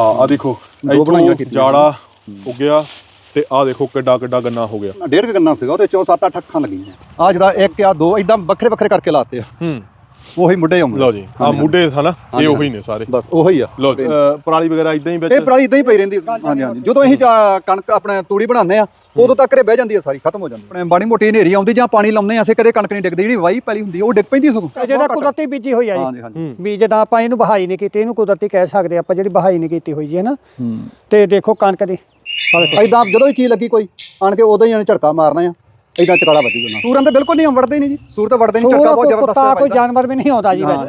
ਆ ਆ ਦੇਖੋ ਦੋ ਬਣਾਈਆਂ ਕੀਤੀਆਂ ਜਾੜਾ ਉੱਗਿਆ ਤੇ ਆ ਦੇਖੋ ਕਿੱਡਾ ਕਿੱਡਾ ਗੰਨਾ ਹੋ ਗਿਆ। ਡੇਢ ਕੁ ਗੰਨਾ ਸੀਗਾ ਉਹਦੇ ਚੋਂ 7-8 ਅੱਖਾਂ ਲੱਗੀਆਂ। ਆ ਜਿਹੜਾ ਇੱਕ ਆ ਦੋ ਇਦਾਂ ਵੱਖਰੇ ਵੱਖਰੇ ਕਰਕੇ ਲਾਤੇ ਆ। ਹੂੰ। ਉਹੀ ਮੁੱਢੇ ਆਉਂਦੇ ਲਓ ਜੀ ਆ ਮੁੱਢੇ ਹਨਾ ਇਹ ਉਹੀ ਨੇ ਸਾਰੇ। ਬਸ ਉਹੀ ਆ। ਲਓ ਪਰਾਲੀ ਵਗੈਰਾ ਇਦਾਂ ਹੀ ਇਹ ਵਿੱਚ ਪਰਾਲੀ ਇਦਾਂ ਹੀ ਪਈ ਰਹਿੰਦੀ ਹਾਂਜੀ ਹਾਂਜੀ। ਜਦੋਂ ਅਸੀਂ ਕਣਕ ਆਪਣੇ ਤੂੜੀ ਬਣਾਉਂਦੇ ਆ ਉਦੋਂ ਤੱਕ ਇਹ ਬਹਿ ਜਾਂਦੀ ਆ ਸਾਰੀ ਖਤਮ ਹੋ ਜਾਂਦੀ ਆਪਣੇ ਬਾਣੀ ਮੋਟੀ ਹਨੇਰੀ ਆਉਂਦੀ ਜਾਂ ਪਾਣੀ ਲਾਉਂਦੇ ਆ ਅਸੀਂ ਕਦੇ ਕਣਕ ਨਹੀਂ ਡਿੱਗਦੀ ਜਿਹੜੀ ਵਾਈ ਪੈਲੀ ਹੁੰਦੀ ਉਹ ਡਿੱਗ ਪੈਂਦੀ ਸਗੋਂ। ਇਹ ਜਿਹੜਾ ਕੁਦਰਤੀ ਬੀਜੀ ਹੋਈ ਆ ਜੀ। ਹਾਂਜੀ ਹਾਂਜੀ। ਵੀ ਜਦਾਂ ਆਪਾਂ ਇਹਨੂੰ ਬਹਾਈ ਨਹੀਂ ਕੀਤੀ ਇਹਨੂੰ ਕੁਦਰਤੀ ਕਹਿ ਸਕਦੇ ਆਪਾਂ ਜਿਹੜੀ ਬਹਾਈ ਨਹੀਂ ਕੀਤੀ ਹੋਈ ਜੀ ਹੈ। ਨਾ ਤੇ ਦੇਖੋ ਕਣਕ ਦੀ। ਐਦਾਂ ਜਦੋਂ ਹੀ ਚੀਜ਼ ਲੱਗੀ ਕੋਈ ਆਣ ਕੇ ਉਦੋਂ ਹੀ ਇਹਨੇ ਝੜਕਾ ਮਾਰਨਾ ਆ। ਐਦਾਂ ਚਕਾੜਾ ਵੱਜੀ ਜਾਣਾ ਸੂਰਨ ਤੇ ਬਿਲਕੁਲ ਨਹੀਂ ਵੜਦੇ ਨਹੀਂ ਜੀ। ਸੂਰ ਤਾਂ ਵੜਦੇ ਨਹੀਂ ਝੜਕਾ ਬਹੁਤ ਜ਼ਬਰਦਸਤ ਕੁੱਤਾ ਕੋਈ। ਜਾਨਵਰ ਵੀ ਨਹੀਂ ਆਉਂਦਾ ਜੀ ਹਾਂ।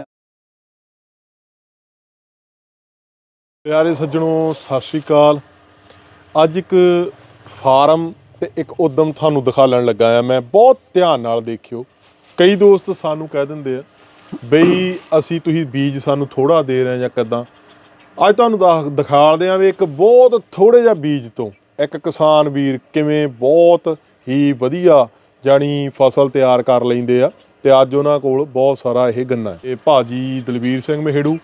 ਪਿਆਰੇ ਸੱਜਣੋ ਸਤਿ ਸ਼੍ਰੀ ਅਕਾਲ। ਅੱਜ ਇੱਕ ਫਾਰਮ ਤੇ ਇੱਕ ਉਦਮ ਤੁਹਾਨੂੰ ਦਿਖਾਉਣ ਲੱਗਾ ਆ ਮੈਂ ਬਹੁਤ ਧਿਆਨ ਨਾਲ ਦੇਖਿਓ। ਕਈ ਦੋਸਤ ਸਾਨੂੰ ਕਹਿ ਦਿੰਦੇ ਆ ਬਈ ਅਸੀਂ ਤੁਸੀਂ ਬੀਜ ਸਾਨੂੰ ਥੋੜਾ ਦੇ ਰਹੇ ਜਾਂ ਕਿਦਾਂ? ਅੱਜ ਤੁਹਾਨੂੰ ਦਿਖਾਲਦੇ ਆ ਵੀ ਇੱਕ ਬਹੁਤ ਥੋੜੇ ਜਿਹਾ ਬੀਜ ਤੋਂ। ਇੱਕ ਕਿਸਾਨ ਵੀਰ ਕਿਵੇਂ ਬਹੁਤ ਹੀ ਵਧੀਆ ਜਾਣੀ ਫਸਲ ਤਿਆਰ ਕਰ ਲੈਂਦੇ ਆ ਤੇ ਅੱਜ ਉਹਨਾਂ ਕੋਲ ਬਹੁਤ ਸਾਰਾ ਇਹ ਗੰਨਾ ਹੈ। ਇਹ ਭਾਜੀ ਦਲਵੀਰ ਸਿੰਘ ਮਹਿੜੂ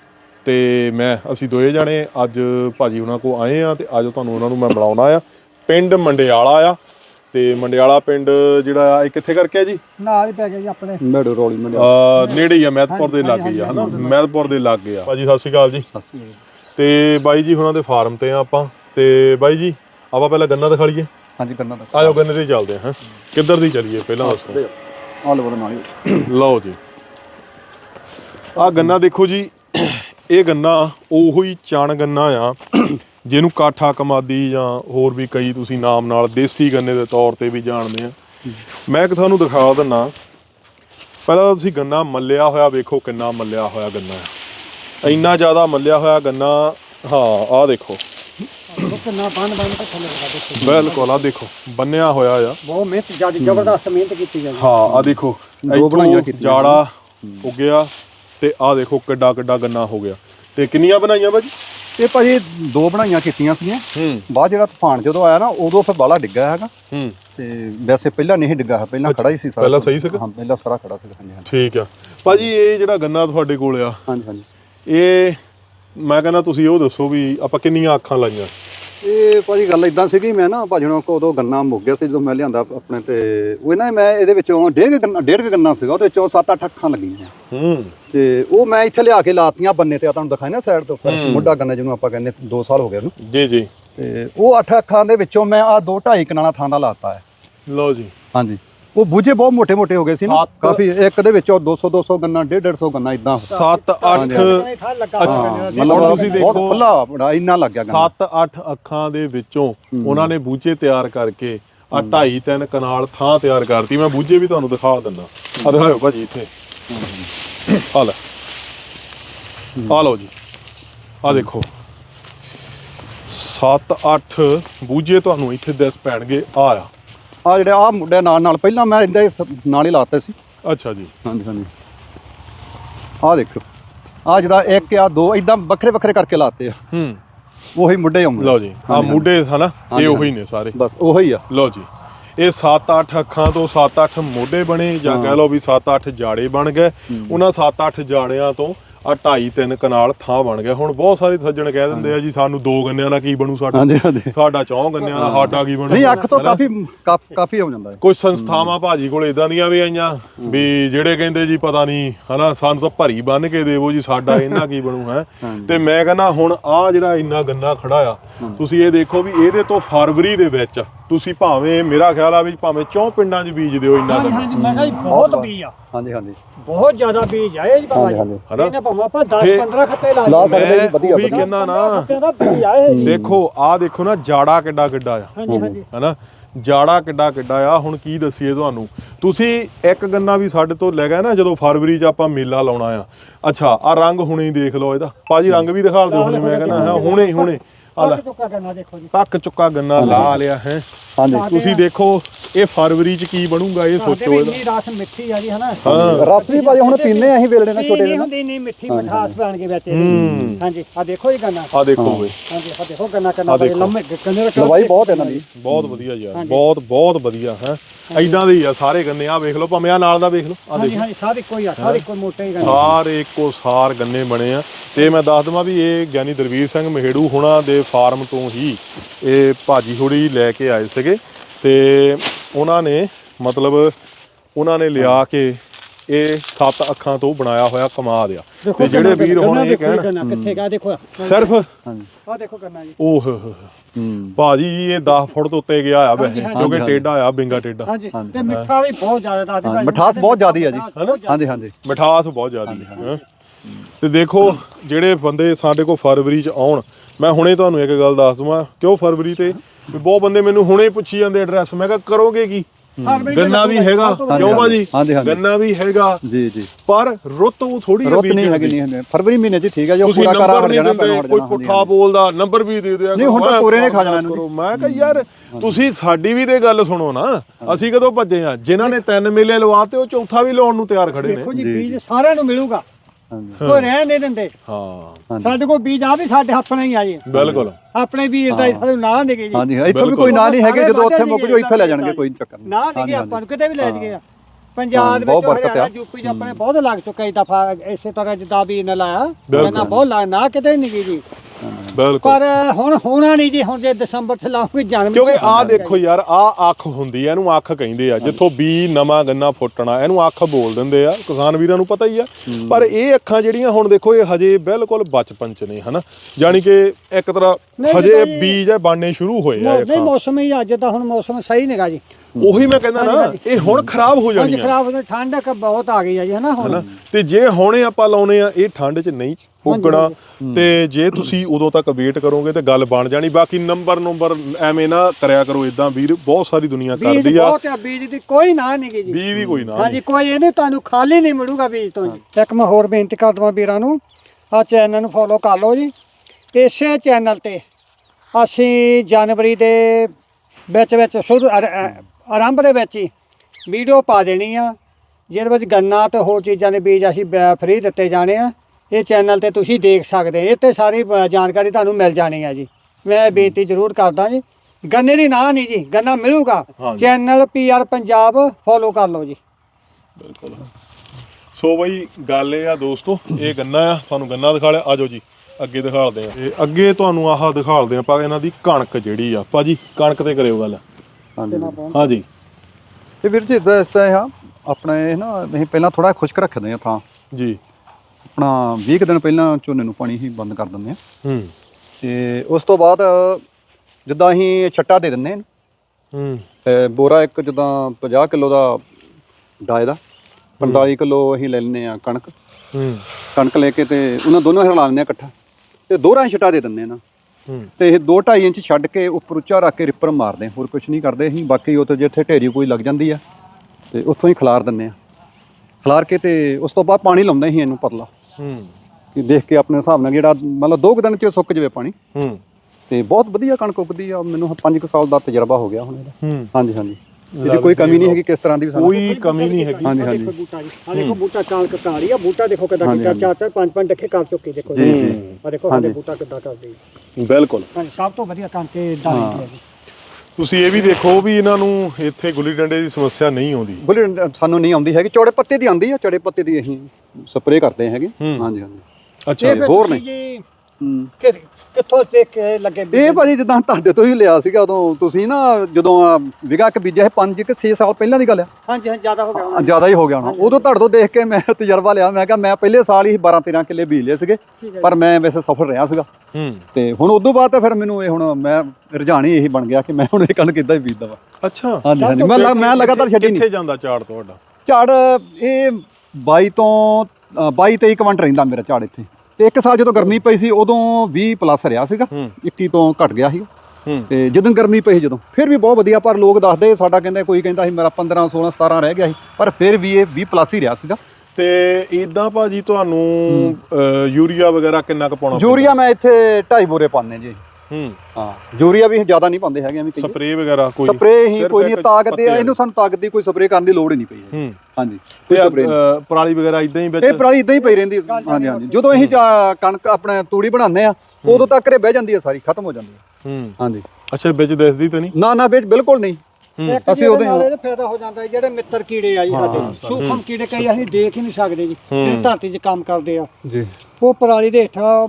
ਤੇ ਮੈਂ ਅਸੀਂ ਦੋਏ ਜਾਣੇ ਅੱਜ ਭਾਜੀ ਉਹਨਾਂ ਕੋ ਆਏ ਆ ਤੇ ਅੱਜ ਤੁਹਾਨੂੰ ਉਹਨਾਂ ਨੂੰ ਮੈਂ ਮਿਲਾਉਣਾ ਆ। ਪਿੰਡ ਮੰਡਿਆਲਾ ਆ ਤੇ ਮੰਡਿਆਲਾ ਪਿੰਡ ਜਿਹੜਾ ਆ ਇਹ ਕਿੱਥੇ ਕਰਕੇ ਆ ਜੀ? ਨਾਲ ਹੀ ਪੈ ਗਿਆ ਜੀ ਆਪਣੇ। ਮੇੜੋ ਰੌਲੀ ਮੰਡਿਆ ਅਹ ਨੇੜੇ ਹੀ ਆ ਮਹਿਤਪੁਰ ਦੇ ਲਾਗੇ ਹੀ ਆ ਹਨਾ? ਮਹਿਤਪੁਰ ਦੇ ਲਾਗੇ ਆ। ਭਾਜੀ ਸਤਿ ਸ਼੍ਰੀ ਅਕਾਲ ਜੀ। ਤੇ ਬਾਈ ਜੀ ਹੁਣਾਂ ਦੇ ਫਾਰਮ ਤੇ ਆ ਆਪਾਂ। ਤੇ ਬਾਈ ਜੀ ਆਪਾਂ ਪਹਿਲਾਂ ਗੰਨਾ ਦਿਖਾ ਲਈਏ। ਹਾਂਜੀ ਕਰਨਾ ਤਾਂ ਆਜੋ ਗੰਨੇ ਤੇ ਚੱਲਦੇ ਹਾਂ। ਕਿੱਧਰ ਦੀ ਚੱਲੀਏ ਪਹਿਲਾਂ ਦੱਸੋ? ਆਲ ਓਵਰ ਨਾਲ ਹੀ। ਲਓ ਜੀ। ਆ ਗੰਨਾ ਦੇਖੋ ਜੀ ਇਹ ਗੰਨਾ ਉਹੋ ਹੀ ਚਣ ਗੰਨਾ ਆ ਜਿਹਨੂੰ ਕਾਠਾ ਕਮਾਦੀ ਜਾਂ ਹੋਰ ਵੀ ਕਈ ਤੁਸੀਂ ਨਾਮ ਨਾਲ ਦੇਸੀ ਗੰਨੇ ਦੇ ਤੌਰ ਤੇ ਵੀ ਜਾਣਦੇ ਆ। ਮੈਂ ਇੱਕ ਤੁਹਾਨੂੰ ਦਿਖਾ ਦਿੰਨਾ। ਪਹਿਲਾਂ ਤੁਸੀਂ ਗੰਨਾ ਮੱਲਿਆ ਹੋਇਆ ਵੇਖੋ ਕਿੰਨਾ ਮੱਲਿਆ ਹੋਇਆ ਗੰਨਾ ਆ। ਇੰਨਾ ਜ਼ਿਆਦਾ ਮੱਲਿਆ ਹੋਇਆ ਗੰਨਾ ਹਾਂ ਆਹ ਦੇਖੋ। ਕਿੰਨਾ ਬੰਨ ਬੰਨ ਕੇ ਥੱਲੇ ਲਗਾ ਦੇਖੋ ਬਿਲਕੁਲ ਆ ਦੇਖੋ ਬੰਨਿਆ ਹੋਇਆ ਆ। ਬਹੁਤ ਮਿਹਨਤ ਜ਼ਿਆਦਾ ਜ਼ਬਰਦਸਤ ਮਿਹਨਤ ਕੀਤੀ ਜਾਂਦੀ ਹਾਂ। ਆ ਦੇਖੋ ਦੋ ਬਣਾਈਆਂ ਕੀਤੀਆਂ ਜਾੜਾ ਉੱਗਿਆ ਤੇ ਆ ਦੇਖੋ ਕਿੱਡਾ ਕਿੱਡਾ ਗੰਨਾ ਹੋ ਗਿਆ। ਤੇ ਕਿੰਨੀਆਂ ਬਣਾਈਆਂ ਭਾਜੀ ਇਹ ਭਾਜੀ ਦੋ ਬਣਾਈਆਂ ਕੀਤੀਆਂ ਸੀਗੀਆਂ। ਹੂੰ। ਬਾਅਦ ਜਿਹੜਾ ਤੂਫਾਨ ਜਦੋਂ ਆਇਆ ਨਾ ਉਦੋਂ ਫਿਰ ਬਾਲਾ ਡਿੱਗਾ ਹੈਗਾ। ਹੂੰ। ਤੇ ਵੈਸੇ ਪਹਿਲਾਂ ਨਹੀਂ ਡਿੱਗਾ ਹੈ ਪਹਿਲਾਂ ਖੜਾ ਹੀ ਸੀ ਸਾਰਾ ਪਹਿਲਾਂ ਸਹੀ ਸੀਗਾ? ਹਾਂ ਪਹਿਲਾਂ ਸਾਰਾ ਖੜਾ ਸੀ ਹਾਂਜੀ ਹਾਂਜੀ। ਠੀਕ ਆ। ਭਾਜੀ ਇਹ ਜਿਹੜਾ ਗੰਨਾ ਤੁਹਾਡੇ ਕੋਲ ਆ ਹਾਂਜੀ ਹਾਂਜੀ। ਇਹ ਮੈਂ ਕਹਿੰਦਾ ਤੁਸੀਂ ਉਹ ਦੱਸੋ ਵੀ ਆਪਾਂ ਕਿੰਨੀਆਂ ਅੱਖਾਂ ਲਾਈਆਂ? ਇਹ ਭਾਜੀ ਗੱਲ ਇਦਾਂ ਸੀਗੀ ਮੈਂ ਨਾ ਭਾਜੀ ਨੂੰ ਉਦੋਂ ਗੰਨਾ ਮੁੱਕ ਗਿਆ ਸੀ ਜਦੋਂ ਮੈਂ ਲਿਆਂਦਾ ਆਪਣੇ ਤੇ ਉਹ ਨਾ ਮੈਂ ਇਹਦੇ ਵਿੱਚੋਂ ਡੇਢ ਗੰਨਾ ਡੇਢ ਗੰਨਾ ਸੀਗਾ ਉਹਦੇ ਚੋਂ 7-8 ਅੱਖਾਂ ਲੱਗੀਆਂ ਹੂੰ। ਤੇ ਉਹ ਮੈਂ ਇੱਥੇ ਲਿਆ ਕੇ ਲਾਤੀਆਂ ਬੰਨੇ ਤੇ ਆ ਤੁਹਾਨੂੰ ਦਿਖਾਇਆ ਨਾ ਸਾਈਡ ਤੋਂ ਮੁੱਢਾ ਗੰਨਾ ਜਿਹਨੂੰ ਆਪਾਂ ਕਹਿੰਦੇ 2 ਸਾਲ ਹੋ ਗਏ ਉਹਨੂੰ। ਜੀ ਜੀ। ਤੇ ਉਹ 8 ਅੱਖਾਂ ਦੇ ਵਿੱਚੋਂ ਮੈਂ ਆ 2 2.5 ਕਨਾਲਾ ਥਾਂ ਦਾ ਲਾਤਾ ਹੈ। ਲਓ ਜੀ। ਹਾਂਜੀ। ਉਹ ਬੁਝੇ ਬਹੁਤ ਮੋٹے ਮੋٹے ਹੋ ਗਏ ਸੀ ਨਾ। ਕਾਫੀ ਇੱਕ ਦੇ ਵਿੱਚ 200 200 ਗੰਨਾ 150 ਗੰਨਾ ਇਦਾਂ 7 8 ਮਤਲਬ ਤੁਸੀਂ ਦੇਖੋ। ਦੇਖੋ- ਖੁੱਲਾ ਬੜਾ ਇੰਨਾ ਲੱਗ ਗਿਆ ਗੰਨਾ। 7 8 ਅੱਖਾਂ ਦੇ ਵਿੱਚੋਂ ਉਹਨਾਂ ਨੇ ਬੂਝੇ ਤਿਆਰ ਕਰਕੇ ਆ ਢਾਈ ਤਿੰਨ ਕਨਾਲ ਥਾਂ ਤਿਆਰ ਕਰਤੀ। ਮੈਂ ਬੂਝੇ ਵੀ ਤੁਹਾਨੂੰ ਦਿਖਾ ਦਿੰਦਾ। ਆ ਦਿਖਾਓ ਭਾਜੀ ਇੱਥੇ। ਆ ਲੈ। ਆ ਲਓ ਜੀ। ਆ ਦੇਖੋ। 7 8 ਬੂਝੇ ਤੁਹਾਨੂੰ ਇੱਥੇ ਦਿਸ ਪੈਣਗੇ। ਆ ਆ। ਆ ਜਿਹੜੇ ਆ ਮੁੰਡੇ ਨਾਲ ਨਾਲ ਪਹਿਲਾਂ ਮੈਂ ਇੰਦਾ ਨਾਲ ਹੀ ਲਾਤੇ ਸੀ। ਅੱਛਾ ਜੀ। ਹਾਂਜੀ ਹਾਂਜੀ। ਆ ਦੇਖੋ ਆ ਜਿਹੜਾ ਇੱਕ ਆ ਦੋ ਇਦਾਂ ਵੱਖਰੇ ਵੱਖਰੇ ਕਰਕੇ ਲਾਤੇ ਆ। ਹੂੰ। ਉਹੀ ਮੁੱਢੇ ਆਉਂਦੇ ਲਓ ਜੀ ਆ ਮੁੱਢੇ ਹਨਾ ਇਹ ਉਹੀ ਨੇ ਸਾਰੇ। ਬਸ ਉਹੀ ਆ। ਲਓ ਜੀ ਇਹ 7-8 ਅੱਖਾਂ ਤੋਂ 7-8 ਮੋਢੇ ਬਣੇ ਜਾਂ ਕਹਿ ਲਓ ਵੀ 7-8 ਜਾੜੇ ਬਣ ਗਏ। ਉਹਨਾਂ 7-8 ਜਾੜਿਆਂ ਤੋਂ ਆ 2.5-3 ਕਨਾਲ ਥਾਂ ਬਣ ਗਿਆ। ਹੁਣ ਬਹੁਤ ਸਾਰੇ ਸੱਜਣ ਕਹਿ ਦਿੰਦੇ ਆ ਜੀ ਸਾਨੂੰ ਦੋ ਗੰਨਿਆਂ ਨਾਲ ਕੀ ਬਣੂ ਸਾਡਾ? ਹਾਂਜੀ ਹਾਂਜੀ। ਸਾਡਾ ਚੌਂ ਗੰਨਿਆਂ ਨਾਲ ਸਾਡਾ ਕੀ ਬਣੂ? ਨਹੀਂ ਅੱਖ ਤੋਂ? ਕਾਫੀ ਕਾਫ- ਕਾਫੀ ਹੋ ਜਾਂਦਾ ਹੈ। ਕੁਝ ਸੰਸਥਾਵਾਂ ਭਾਜੀ ਕੋਲ ਇਦਾਂ ਦੀਆਂ ਵੀ ਆਈਆਂ ਵੀ ਜਿਹੜੇ ਕਹਿੰਦੇ ਜੀ ਪਤਾ ਨਹੀਂ ਹਨਾ ਸਾਨੂੰ ਤਾਂ ਭਰੀ ਬੰਨ ਕੇ ਦੇਵੋ ਜੀ ਸਾਡਾ ਇਹਨਾਂ ਕੀ ਬਣੂ ਹੈ? ਤੇ ਮੈਂ ਕਹਿੰਦਾ ਹੁਣ ਆ ਜਿਹੜਾ ਇੰਨਾ ਗੰਨਾ ਖੜਾ ਆ ਤੁਸੀਂ ਇਹ ਦੇਖੋ ਵੀ ਇਹਦੇ ਤੋਂ ਫਰਵਰੀ ਦੇ ਵਿੱਚ ਤੁਸੀਂ ਭਾਵੇਂ ਮੇਰਾ ਖਿਆਲ ਆ ਵੀ ਭਾਵੇਂ ਚੌਂ ਪਿੰਡਾਂ 'ਚ ਬੀਜ ਦਿਓ ਇੰਨਾ ਹਾਂਜੀ ਗੰਨਾ। ਹਾਂਜੀ ਮੈਂ ਕਿਹਾ ਜੀ ਬਹੁਤ ਬੀਜ ਆ। ਹਾਂਜੀ ਹਾਂਜੀ। ਬਹੁਤ ਜ਼ਿਆਦਾ ਬੀਜ ਆ ਇਹ ਜੀ ਬਾਬਾ ਹਾਂਜੀ ਜੀ। ਹਾਂਜੀ ਹਨਾ? ਇਹਨੇ ਭਾਵੇਂ ਆਪਾਂ 10 ਫੇ- 15 ਖੱਤੇ ਲਾ ਲਾ ਲਈਏ ਸਕਦੇ ਜੀ, ਮੈਂ ਵਧੀਆ, ਉਹੀ ਵਧੀਆ। ਕਹਿੰਦਾ ਨਾ। ਖੱਤਿਆਂ ਦਾ ਬੀਜ ਆ ਇਹ ਦੇਖੋ ਆ ਦੇਖੋ ਨਾ ਜਾੜਾ ਕਿੱਡਾ ਕਿੱਡਾ ਆ। ਹਾਂਜੀ ਹਾਂਜੀ। ਹਨਾ? ਜਾੜਾ ਕਿੱਡਾ ਕਿੱਡਾ ਆ। ਹੁਣ ਕੀ ਦਸੀਏ ਤੁਹਾਨੂੰ? ਤੁਸੀਂ ਇੱਕ ਗੰਨਾ ਵੀ ਸਾਡੇ ਤੋਂ ਲੈ ਗਏ ਨਾ ਜਦੋਂ ਫਰਵਰੀ 'ਚ ਆਪਾਂ ਮੇਲਾ ਲਾਉਣਾ ਆ। ਅੱਛਾ ਆ ਰੰਗ ਹੁਣੇ ਹੀ ਦੇਖ ਲਓ ਇਹਦਾ। ਭਾਜੀ ਰੰਗ ਵੀ ਦਿਖਾ ਦਿਓ ਹੁਣੇ ਮੈਂ ਕਹਿੰਦਾ ਹਾਂ ਹੁਣੇ ਹੀ ਹੁਣੇ ਆ ਲੈ। ਟੁੱਕਾ ਕਰਨਾ ਦੇਖੋ ਜੀ। ਤੱਕ ਚੁੱਕਾ ਗੰਨਾ ਲਾ ਲਿਆ ਹੈ। ਹਾਂਜੀ ਤੁਸੀਂ ਦੇਖੋ ਇਹ ਫਰਵਰੀ ਚ ਕੀ ਬਣੂਗਾ ਇਹ ਸੋਚੋ ਇਹਦਾ। ਇੰਨੀ ਰਸ ਮਿੱਠੀ ਆ ਜੀ ਹਨਾ? ਹਾਂ। ਰਸ ਵੀ ਭਾਜੀ ਹੁਣ ਪੀਨੇ ਆ ਅਸੀਂ ਵੇਲੜੇ ਨਾਲ ਛੋਟੇ ਨਹੀਂ ਹੁੰਦੀ ਨਹੀਂ ਮਿੱਠੀ ਮਿਠਾਸ ਬਣ ਕੇ ਵਿੱਚ ਹਾਂਜੀ ਆ ਦੇਖੋ ਇਹ ਗੰਨਾ। ਆ ਦੇਖੋ ਵੇ ਹਾਂਜੀ ਆ ਦੇਖੋ ਗੰਨਾ ਕਿੰਨਾ ਆਹ ਬੜੇ। ਲੰਮੇ ਗੰਨੇ ਦਾ ਲਵਾਈ ਬਹੁਤ ਇਹਨਾਂ ਦੀ। ਬਹੁਤ ਵਧੀਆ ਯਾਰ ਬਹੁਤ ਬਹੁਤ ਵਧੀਆ ਹੈ। ਐਦਾਂ ਦੇ ਹੀ ਆ ਸਾਰੇ ਗੰਨੇ ਆ ਵੇਖ ਲਓ ਭਾਵੇਂ ਆ ਨਾਲ ਦਾ ਵੇਖ ਲਓ ਆ ਹਾਂਜੀ ਦੇਖੋ। ਹਾਂਜੀ ਸਾਰੇ ਕੋਈ ਆ ਸਾਰੇ ਕੋਈ ਮੋਟੇ ਹੀ ਗੰਨੇ। ਸਾਰੇ ਇੱਕੋ ਸਾਰ ਗੰਨੇ ਬਣੇ ਆ। ਤੇ ਮੈਂ ਦੱਸ ਦਵਾਂ ਵੀ ਇਹ ਗਿਆਨੀ ਦਰਵੀਰ ਸਿੰਘ ਮਹੇੜੂ ਹੁਣਾਂ ਦੇ ਫਾਰਮ ਤੋਂ ਹੀ ਇਹ ਭਾਜੀ ਹੁੜੀ ਲੈ ਕੇ ਆਏ ਸੀਗੇ ਤੇ ਉਹਨਾਂ ਨੇ ਮਤਲਬ ਉਹਨਾਂ ਨੇ ਲਿਆ ਕੇ ਇਹ ਸੱਤ ਅੱਖਾਂ ਤੋਂ ਬਣਾਇਆ ਹੋਇਆ ਕਮਾਦ ਆ ਤੇ ਜਿਹੜੇ ਵੀਰ ਹੁਣ ਇਹ ਕਹਿਣ ਕਿੱਥੇ ਗਾ ਦੇਖੋ। ਸਿਰਫ? ਹਾਂਜੀ। ਆ ਦੇਖੋ ਗੰਨਾ ਜੀ। ਓਹ ਹੋ ਹੋ। ਹੂੰ। ਭਾਜੀ ਇਹ 10 ਫੁੱਟ ਤੋਂ ਉੱਤੇ ਗਿਆ ਆ ਵੈਸੇ ਕਿਉਂਕਿ। ਟੇਡਾ ਆ ਬਿੰਗਾ ਟੇਡਾ ਹਾਂਜੀ ਤੇ ਮਿੱਠਾ ਵੀ ਬਹੁਤ ਜ਼ਿਆਦਾ ਦੱਸਦੇ ਮਿਠਾਸ ਬਹੁਤ ਜ਼ਿਆਦੀ ਆ ਜੀ। ਹਨਾ? ਹਾਂਜੀ ਹਾਂਜੀ। ਮਿਠਾਸ ਬਹੁਤ ਜ਼ਿਆਦੀ ਹੈ। ਤੇ ਦੇਖੋ ਜਿਹੜੇ ਬੰਦੇ ਸਾਡੇ ਕੋਲ ਫਰਵਰੀ ਚ ਆਉਣ ਮੈਂ ਹੁਣੇ ਤੁਹਾਨੂੰ ਇੱਕ ਗੱਲ ਦੱਸ ਦਵਾਂ ਕਿਉਂ ਫਰਵਰੀ ਤੇ? ਵੀ ਬਹੁਤ ਬੰਦੇ ਮੈਨੂੰ ਹੁਣੇ ਪੁੱਛੀ ਜਾਂਦੇ ਐਡਰੈਸ ਮੈਂ ਕਿਹਾ ਕਰੋਗੇ ਕੀ? ਗੰਨਾ ਵੀ ਹੈਗਾ। ਕਿਉਂ ਹਾਂਜੀ, ਹਾਂਜੀ। ਗੰਨਾ ਵੀ ਹੈਗਾ। ਜੀ ਜੀ। ਪਰ ਰੁੱਤ ਉਹ ਥੋੜੀ ਰੁੱਤ ਨਹੀਂ ਹੈਗੀ ਨਹੀਂ ਹੈਗੀ। ਫਰਵਰੀ ਮਹੀਨੇ ਚ ਠੀਕ ਹੈ ਜੋ ਤੁਸੀਂ ਪੂਰਾ ਕਰਾ ਨੰਬਰ ਹਟ ਨਹੀਂ ਜਾਣਾ ਦਿੰਦੇ ਪੈਣਾ ਕੋਈ ਪੁੱਠਾ ਬੋਲਦਾ ਨੰਬਰ ਵੀ ਦੇ ਦਿਆ ਨਹੀਂ, ਹੁਣ ਤਾਂ ਕਰੋ, ਪੂਰੇ ਨੇ ਖਾ ਜਾਣਾ ਇਹਨੂੰ ਕਰੋ। ਮੈਂ ਕਿਹਾ ਯਾਰ ਤੁਸੀਂ ਸਾਡੀ ਵੀ ਤੇ ਗੱਲ ਸੁਣੋ ਨਾ। ਅਸੀਂ ਕਦੋਂ ਭੱਜੇ ਆ? ਜਿਨ੍ਹਾਂ ਨੇ ਤਿੰਨ ਮੇਲੇ ਲਵਾਤੇ ਉਹ ਚੌਥਾ ਵੀ ਲਾਉਣ ਨੂੰ ਤਿਆਰ ਖੜੇ ਨੇ। ਦੇਖੋ ਜੀ ਬੀਜ ਸਾਰਿਆਂ ਨੂੰ ਮਿਲੂਗਾ। ਕੋਈ ਰਹਿਣ ਨਹੀਂ ਦਿੰਦੇ। ਹਾਂ। ਸਾਡੇ ਕੋਲ ਬੀਜ ਆ ਵੀ ਸਾਡੇ ਆਪਣੇ ਹੀ ਆ ਜੀ ਬਿਲਕੁਲ। ਆਪਣੇ ਵੀਰ ਦਾ ਸਾਨੂੰ ਨਾਂ ਨਿਗੇ ਜੀ। ਹਾਂਜੀ ਇੱਥੋਂ ਵੀ। ਕੋਈ ਨਾਂ ਨਹੀਂ ਹੈਗੇ ਜਦੋਂ ਉੱਥੇ ਮੁੱਕ ਜਾਓ ਇੱਥੇ ਲੈ ਜਾਣਗੇ ਕੋਈ ਚੱਕਰ ਨਹੀਂ। ਨਾ ਨਿਗੇ ਆਪਾਂ ਨੂੰ ਕਿਤੇ ਵੀ ਲੈ ਜਗੇ ਆ ਪੰਜਾਬ ਵਿੱਚ ਬਰਕਤ ਹਰਿਆਣਾ ਆ। ਯੂਪੀ ਚ ਆਪਣੇ ਬਹੁਤ ਲੱਗ ਚੁੱਕਾ ਇਹ ਦਫਾ ਇਸੇ ਤਰ੍ਹਾਂ ਜਿੱਦਾਂ ਵੀ ਇਹਨਾਂ ਲਾਇਆ। ਇਹਨਾਂ ਬਹੁਤ ਲਾ ਨਾ ਕਿਤੇ ਨਹੀਂ ਜੀ। ਬਿਲਕੁਲ। ਪਰ ਹੁਣ ਹੋਣਾ ਨਹੀਂ ਜੀ ਹੁਣ ਜੇ ਦਸੰਬਰ ਚ ਲਾਉਂਗੇ ਜਨਮ ਕਿਉਂਕਿ ਆ ਦੇਖੋ ਯਾਰ ਆ ਅੱਖ ਹੁੰਦੀ ਆ ਇਹਨੂੰ ਅੱਖ ਕਹਿੰਦੇ ਆ। ਜਿੱਥੋਂ ਬੀ ਨਵਾਂ ਗੰਨਾ ਫੁੱਟਣਾ ਇਹਨੂੰ ਅੱਖ ਬੋਲ ਦਿੰਦੇ ਆ। ਕਿਸਾਨ ਵੀਰਾਂ ਨੂੰ ਪਤਾ ਹੀ ਆ। ਪਰ ਇਹ ਅੱਖਾਂ ਜਿਹੜੀਆਂ ਹੁਣ ਦੇਖੋ ਇਹ ਹਜੇ ਬਿਲਕੁਲ ਬਚਪਨ ਚ ਨੇ ਹਨਾ? ਯਾਨੀ ਕਿ ਇੱਕ ਤਰ੍ਹਾਂ ਹਜੇ ਬੀਜ ਆ ਬਣਨੇ ਸ਼ੁਰੂ ਹੋਏ ਆ ਨਹੀਂ ਮੌਸਮ ਹੀ ਅੱਜ ਤਾਂ ਹੁਣ ਮੌਸਮ ਸਹੀ ਨਹੀਂਗਾ ਜੀ। ਉਹੀ ਮੈਂ ਕਹਿੰਦਾ ਨਾ ਇਹ ਹੁਣ ਖਰਾਬ ਹੋ ਅੱਜ ਜਾਣੀਆਂ ਖਰਾਬ ਹੋ ਗਿਆ ਠੰਡਕ ਬਹੁਤ ਆ ਗਈ ਆ ਜੀ ਹਨਾ ਹੁਣ? ਤੇ ਜੇ ਹੁਣੇ ਆਪਾਂ ਲਾਉਨੇ ਆ ਇਹ ਠੰਡ 'ਚ ਨਹੀਂ ਉੱਗਣਾ ਤੇ ਜੇ ਤੁਸੀਂ ਉਦੋਂ ਤੱਕ ਵੇਟ ਕਰੋਗੇ ਤੇ ਗੱਲ ਬਣ ਜਾਣੀ। ਬਾਕੀ ਨੰਬਰ ਨੰਬਰ ਐਵੇਂ ਨਾ ਕਰਿਆ ਕਰੋ ਇਦਾਂ ਵੀਰ ਬਹੁਤ ਸਾਰੀ ਦੁਨੀਆ ਕਰਦੀ ਆ। ਬਹੁਤ ਆ ਬੀਜ ਦੀ ਕੋਈ ਨਾ ਨਹੀਂ ਜੀ। ਬੀਜ ਦੀ ਕੋਈ ਨਾ ਹਾਂਜੀ ਕੋਈ ਇਹ ਨਹੀਂ ਤੁਹਾਨੂੰ ਖਾਲੀ ਨਹੀਂ ਮਿਲੂਗਾ ਬੀਜ ਤੋਂ ਜੀ। ਇੱਕ ਮੈਂ ਹੋਰ ਬੇਨਤੀ ਕਰ ਦਵਾਂ ਵੀਰਾਂ ਨੂੰ ਆ ਚੈਨਲ ਨੂੰ ਫੋਲੋ ਕਰ ਲਓ ਜੀ। ਇਸੇ ਚੈਨਲ ਤੇ ਅਸੀਂ ਜਨਵਰੀ ਦੇ ਵਿੱਚ ਵਿੱਚ ਸ਼ੁਰੂ ਆਰੰਭ ਦੇ ਵਿੱਚ ਹੀ ਵੀਡੀਓ ਪਾ ਦੇਣੀ ਆ। ਜਿਹਦੇ ਵਿੱਚ ਗੰਨਾ ਤੇ ਹੋਰ ਚੀਜ਼ਾਂ ਦੇ ਬੀਜ ਅਸੀਂ ਫ੍ਰੀ ਦਿੱਤੇ ਜਾਣੇ ਆ। ਇਹ ਚੈਨਲ ਤੇ ਤੁਸੀਂ ਦੇਖ ਸਕਦੇ ਇਹ ਤੇ ਸਾਰੀ ਜਾਣਕਾਰੀ ਤੁਹਾਨੂੰ ਮਿਲ ਜਾਣੀ ਆ ਜੀ। ਮੈਂ ਬੇਨਤੀ ਜ਼ਰੂਰ ਕਰਦਾ ਜੀ। ਗੰਨੇ ਦੀ ਨਾ ਨਹੀਂ ਜੀ ਗੰਨਾ ਮਿਲੂਗਾ। ਚੈਨਲ ਪੀਆਰ ਪੰਜਾਬ ਫੋਲੋ ਕਰ ਲਓ ਜੀ। ਸੋ ਬਈ ਗੱਲ ਇਹ ਆ ਦੋਸਤੋ ਇਹ ਗੰਨਾ ਆ ਤੁਹਾਨੂੰ ਗੰਨਾ ਦਿਖਾ ਲਿਆ। ਆਜੋ ਜੀ ਅੱਗੇ ਦਿਖਾਲਦੇ ਆ। ਇਹ ਅੱਗੇ ਤੁਹਾਨੂੰ ਆਹ ਦਿਖਾਲਦੇ ਆ ਪਾ ਇਹਨਾਂ ਦੀ ਕਣਕ ਜਿਹੜੀ ਆ ਭਾਜੀ ਕਣਕ ਤੇ ਕਰਿਓ ਗੱਲ। ਹਾਂਜੀ। ਹਾਂਜੀ ਤੇ ਵੀਰ ਜੀ ਇਦਾਂ ਇਸ ਤਰ੍ਹਾਂ ਆ ਆਪਣੇ ਨਾ ਅਸੀਂ ਪਹਿਲਾਂ ਥੋੜਾ ਖੁਸ਼ਕ ਰੱਖਦੇ ਆ ਥਾਂ। ਜੀ। ਆਪਣਾ 20 ਕੁ ਦਿਨ ਪਹਿਲਾਂ ਝੋਨੇ ਨੂੰ ਪਾਣੀ ਹੀ ਬੰਦ ਕਰ ਦਿੰਦੇ ਆ ਹੂੰ। ਤੇ ਉਸ ਤੋਂ ਬਾਅਦ ਜਿੱਦਾਂ ਅਸੀਂ ਛੱਟਾ ਦੇ ਦਿੰਦੇ ਆ ਹੂੰ। ਤੇ ਬੋਰਾ ਇੱਕ ਜਿੱਦਾਂ 50 ਕਿਲੋ ਦਾ ਡਾਏ ਦਾ 45 ਕਿਲੋ ਅਸੀਂ ਲੈ ਲੈਂਦੇ ਆ ਕਣਕ। ਹੂੰ। ਕਣਕ ਲੈ ਕੇ ਤੇ ਉਹਨਾਂ ਦੋਨੋਂ ਹੀ ਰਲਾ ਲੈਂਦੇ ਆ ਇਕੱਠਾ। ਤੇ ਦੋਹਰਾ ਛਟਾ ਦੇ ਆ ਨਾ। ਹੂੰ। ਤੇ ਇਹ 2.5 ਇੰਚ ਛੱਡ ਕੇ ਉੱਪਰ ਉੱਚਾ ਰੱਖ ਕੇ ਰਿਪਰ ਮਾਰਦੇ ਹੋਰ ਕੁਝ ਨਹੀਂ ਕਰਦੇ ਅਸੀਂ। ਬਾਕੀ ਉਹ ਤੇ ਜਿੱਥੇ ਢੇਰੀ ਕੋਈ ਲੱਗ ਜਾਂਦੀ ਆ ਤੇ ਉੱਥੋਂ ਹੀ ਖਿਲਾਰ ਦਿੰਦੇ ਆ ਖਿਲਾਰ ਕੇ ਤੇ ਉਸ ਤੋਂ ਬਾਅਦ ਪਾਣੀ ਲਾਉਂਦੇ ਅਸੀਂ ਇਹਨੂੰ ਪਤਲਾ ਹੂੰ। ਕਿ ਦੇਖ ਕੇ ਆਪਣੇ ਹਿਸਾਬ ਨਾਲ ਜਿਹੜਾ ਮਤਲਬ ਦੋ ਕੁ ਦਿਨ ਚ ਸੁੱਕ ਜਵੇ ਪਾਣੀ। ਹੂੰ। ਤੇ ਬਹੁਤ ਵਧੀਆ ਕਣਕ ਉੱਗਦੀ ਆ ਮੈਨੂੰ 5 ਸਾਲ ਦਾ ਤਜਰਬਾ ਹੋ ਗਿਆ ਹੁਣ ਇਹਦਾ। ਹੂੰ। ਹਾਂਜੀ ਹਾਂਜੀ। ਇਹਦੀ ਕੋਈ ਕਮੀ ਨਹੀਂ ਹੈਗੀ ਕਿਸ ਤਰ੍ਹਾਂ ਦੀ ਵੀ ਸਾਨੂੰ। ਕੋਈ ਕਮੀ ਨਹੀਂ ਹੈਗੀ। ਹਾਂਜੀ ਹਾਂਜੀ। ਦੇਖੋ ਬੂਟਾ ਜੀ। ਆ ਦੇਖੋ ਬੂਟਾ ਚਾਲ ਕਟਾਲੀ ਆ ਬੂਟਾ ਦੇਖੋ ਕਿਦਾਂ ਕੀਤਾ ਚਾਰ ਚਾਰ ਪੰਜ ਪੰਜ ਡੱਕੇ ਕਰ ਚੁੱਕੇ ਦੇਖੋ ਜੀ, ਜੀ। ਆ ਦੇਖੋ ਸਾਡੇ ਹਾਂਜੀ। ਬੂਟਾ ਕਿੱਦਾਂ ਕਰਦੇ। ਬਿਲਕੁਲ। ਹਾਂਜੀ ਸਭ ਤੋਂ ਵਧੀਆ ਕੰਮ ਤੇ ਦਾਣੇ ਦੀ ਹੈ। ਜੀ ਤੁਸੀਂ ਇਹ ਵੀ ਦੇਖੋ ਵੀ ਇਹਨਾਂ ਨੂੰ ਇੱਥੇ ਗੁੱਲੀ ਡੰਡੇ ਦੀ ਸਮੱਸਿਆ ਨਹੀਂ ਆਉਂਦੀ ਬੁਲੇ ਸਾਨੂੰ ਨਹੀਂ ਆਉਂਦੀ ਹੈਗੀ ਚੌੜੇ ਪੱਤੇ ਦੀ ਆਉਂਦੀ ਆ ਚੌੜੇ ਪੱਤੇ ਦੀ ਅਸੀਂ ਸਪਰੇਅ ਕਰਦੇ ਹੈਗੇ। ਹਾਂਜੀ ਹਾਂਜੀ ਅੱਛਾ ਹੋਰ ਨਹੀਂ। ਜੀ ਹੂੰ। ਕਿ- ਕਿੱਥੋਂ ਦੇਖ ਕੇ ਲੱਗੇ ਬੀਜ? ਇਹ ਭਾਜੀ ਜਿੱਦਾਂ ਤੁਹਾਡੇ ਤੋਂ ਹੀ ਲਿਆ ਸੀਗਾ ਉਦੋਂ ਤੁਸੀਂ ਨਾ ਜਦੋਂ ਆਹ ਵਿਗਾ ਕੇ ਬੀਜਿਆ ਸੀ 5 ਕਿ 6 ਸਾਲ ਪਹਿਲਾਂ ਦੀ ਗੱਲ ਆ। ਹਾਂਜੀ ਹਾਂ ਜ਼ਿਆਦਾ ਹੋ ਗਿਆ ਹੋਣਾ। ਜ਼ਿਆਦਾ ਹੀ ਹੋ ਗਿਆ ਹੋਣਾ। ਉਦੋਂ ਤੁਹਾਡੇ ਤੋਂ ਦੇਖ ਕੇ ਮੈਂ ਤਜਰਬਾ ਲਿਆ ਮੈਂ ਕਿਹਾ ਮੈਂ ਪਹਿਲੇ ਸਾਲ ਹੀ 12 13 ਕਿੱਲੇ ਬੀਜ ਲਏ ਸੀਗੇ ਠੀਕ ਹੈ ਪਰ ਮੈਂ ਵੈਸੇ ਸਫਲ ਰਿਹਾ ਸੀਗਾ। ਹੂੰ। ਤੇ ਹੁਣ ਉਦੋਂ ਬਾਅਦ ਤਾਂ ਫਿਰ ਮੈਨੂੰ ਇਹ ਹੁਣ ਮੈਂ ਰੁਝਾਨ ਹੀ ਇਹੀ ਬਣ ਗਿਆ ਕਿ ਮੈਂ ਹੁਣ ਇਹ ਕਣਕ ਇਦਾਂ ਹੀ ਬੀਜਦਾ ਵਾ। ਅੱਛਾ। ਹਾਂਜੀ ਹਾਂਜੀ। ਮੈਂ ਲ- ਮੈਂ ਲਗਾਤਾਰ ਛੱਡੀ ਨਹੀਂ। ਕਿੱਥੇ ਜਾਂਦਾ ਚਾੜ ਤੁਹਾਡਾ? ਝਾੜ ਇਹ 22 ਤੋਂ ਅ, 22 23 ਕੁਇੰਟ ਰਹਿੰਦਾ ਮੇਰਾ ਝਾੜ ਇੱਥੇ। ਤੇ ਇੱਕ ਸਾਲ ਜਦੋਂ ਗਰਮੀ ਪਈ ਸੀ ਉਦੋਂ 20 ਪਲੱਸ ਰਿਹਾ ਸੀਗਾ। ਹੂੰ। 21 ਤੋਂ ਘਟ ਗਿਆ ਸੀ। ਤੇ ਜਦੋਂ ਗਰਮੀ ਪਈ ਜਦੋਂ ਫਿਰ ਵੀ ਬਹੁਤ ਵਧੀਆ ਪਰ ਲੋਕ ਦੱਸਦੇ ਸਾਡਾ ਕਹਿੰਦੇ ਕੋਈ ਕਹਿੰਦਾ ਸੀ ਮੇਰਾ 15 16 17 ਰਹਿ ਗਿਆ ਸੀ ਪਰ ਫਿਰ ਵੀ ਇਹ 20 ਪਲੱਸ ਹੀ ਰਿਹਾ ਸੀਗਾ। ਤੇ ਇਦਾਂ ਭਾਜੀ ਤੁਹਾਨੂੰ ਯੂਰੀਆ ਵਗੈਰਾ ਕਿੰਨਾ ਕੁ ਪਾਉਣਾ? ਯੂਰੀਆ ਮੈਂ ਇੱਥੇ 2.5 ਬੋਰੇ ਪਾਉਂਦੇ ਜੀ। ਹੂੰ। ਹਾਂ। ਯੂਰੀਆ ਵੀ ਜ਼ਿਆਦਾ ਨਹੀਂ ਪਾਉਂਦੇ ਹੈਗੇ ਐਵੇਂ ਕਹੀਏ। ਸਪਰੇ ਵਗੈਰਾ ਕੋਈ ਸਪਰੇ ਹੀ ਕੋਈ ਨਹੀਂ ਤਾਕਤ ਦੇ ਇਹਨੂੰ ਸਾਨੂੰ ਤਾਕਤ ਦੀ ਕੋਈ ਸਪਰੇ ਕਰਨ ਦੀ ਲੋੜ ਹੀ ਨਹੀਂ ਪਈ। ਹੂੰ। ਹਾਂਜੀ ਤੇ ਕੋਈ ਸਪਰੇ ਅ, ਪਰਾਲੀ ਵਗੈਰਾ ਇਦਾਂ ਹੀ ਇਹ ਵਿੱਚ ਪਰਾਲੀ ਇਦਾਂ ਹੀ ਪਈ ਰਹਿੰਦੀ ਹਾਂਜੀ ਹਾਂਜੀ। ਜਦੋਂ ਅਸੀਂ ਕਣਕ ਆਪਣੇ ਤੂੜੀ ਬਣਾਉਂਦੇ ਆ ਉਦੋਂ ਤੱਕ ਇਹ ਬਹਿ ਜਾਂਦੀ ਹੈ ਸਾਰੀ ਖਤਮ ਹੋ ਜਾਂਦੀ ਹੈ ਹੂੰ। ਹਾਂਜੀ। ਅੱਛਾ ਵਿੱਚ ਦਿਸਦੀ ਤਾਂ ਨਹੀਂ? ਨਾ ਨਾ ਵਿੱਚ ਬਿਲਕੁਲ ਨਹੀਂ। ਅਸੀਂ ਉਹਦੇ ਨਾਲ ਇਹਦਾ ਫਾਇਦਾ ਹੋ ਜਾਂਦਾ ਹੈ, ਜਿਹੜੇ ਮਿੱਤਰ ਕੀੜੇ ਆ ਜੀ ਸਾਡੇ। ਸੂਖਮ ਕੀੜੇ ਕਈ ਅਸੀਂ ਦੇਖ ਹੀ ਨਹੀਂ ਸਕਦੇ ਜੀ ਜਿਹੜੇ ਧਰਤੀ 'ਚ ਕੰਮ ਕਰਦੇ ਆ। ਜੀ। ਉਹ ਪਰਾਲੀ ਦੇ ਹੇਠਾਂ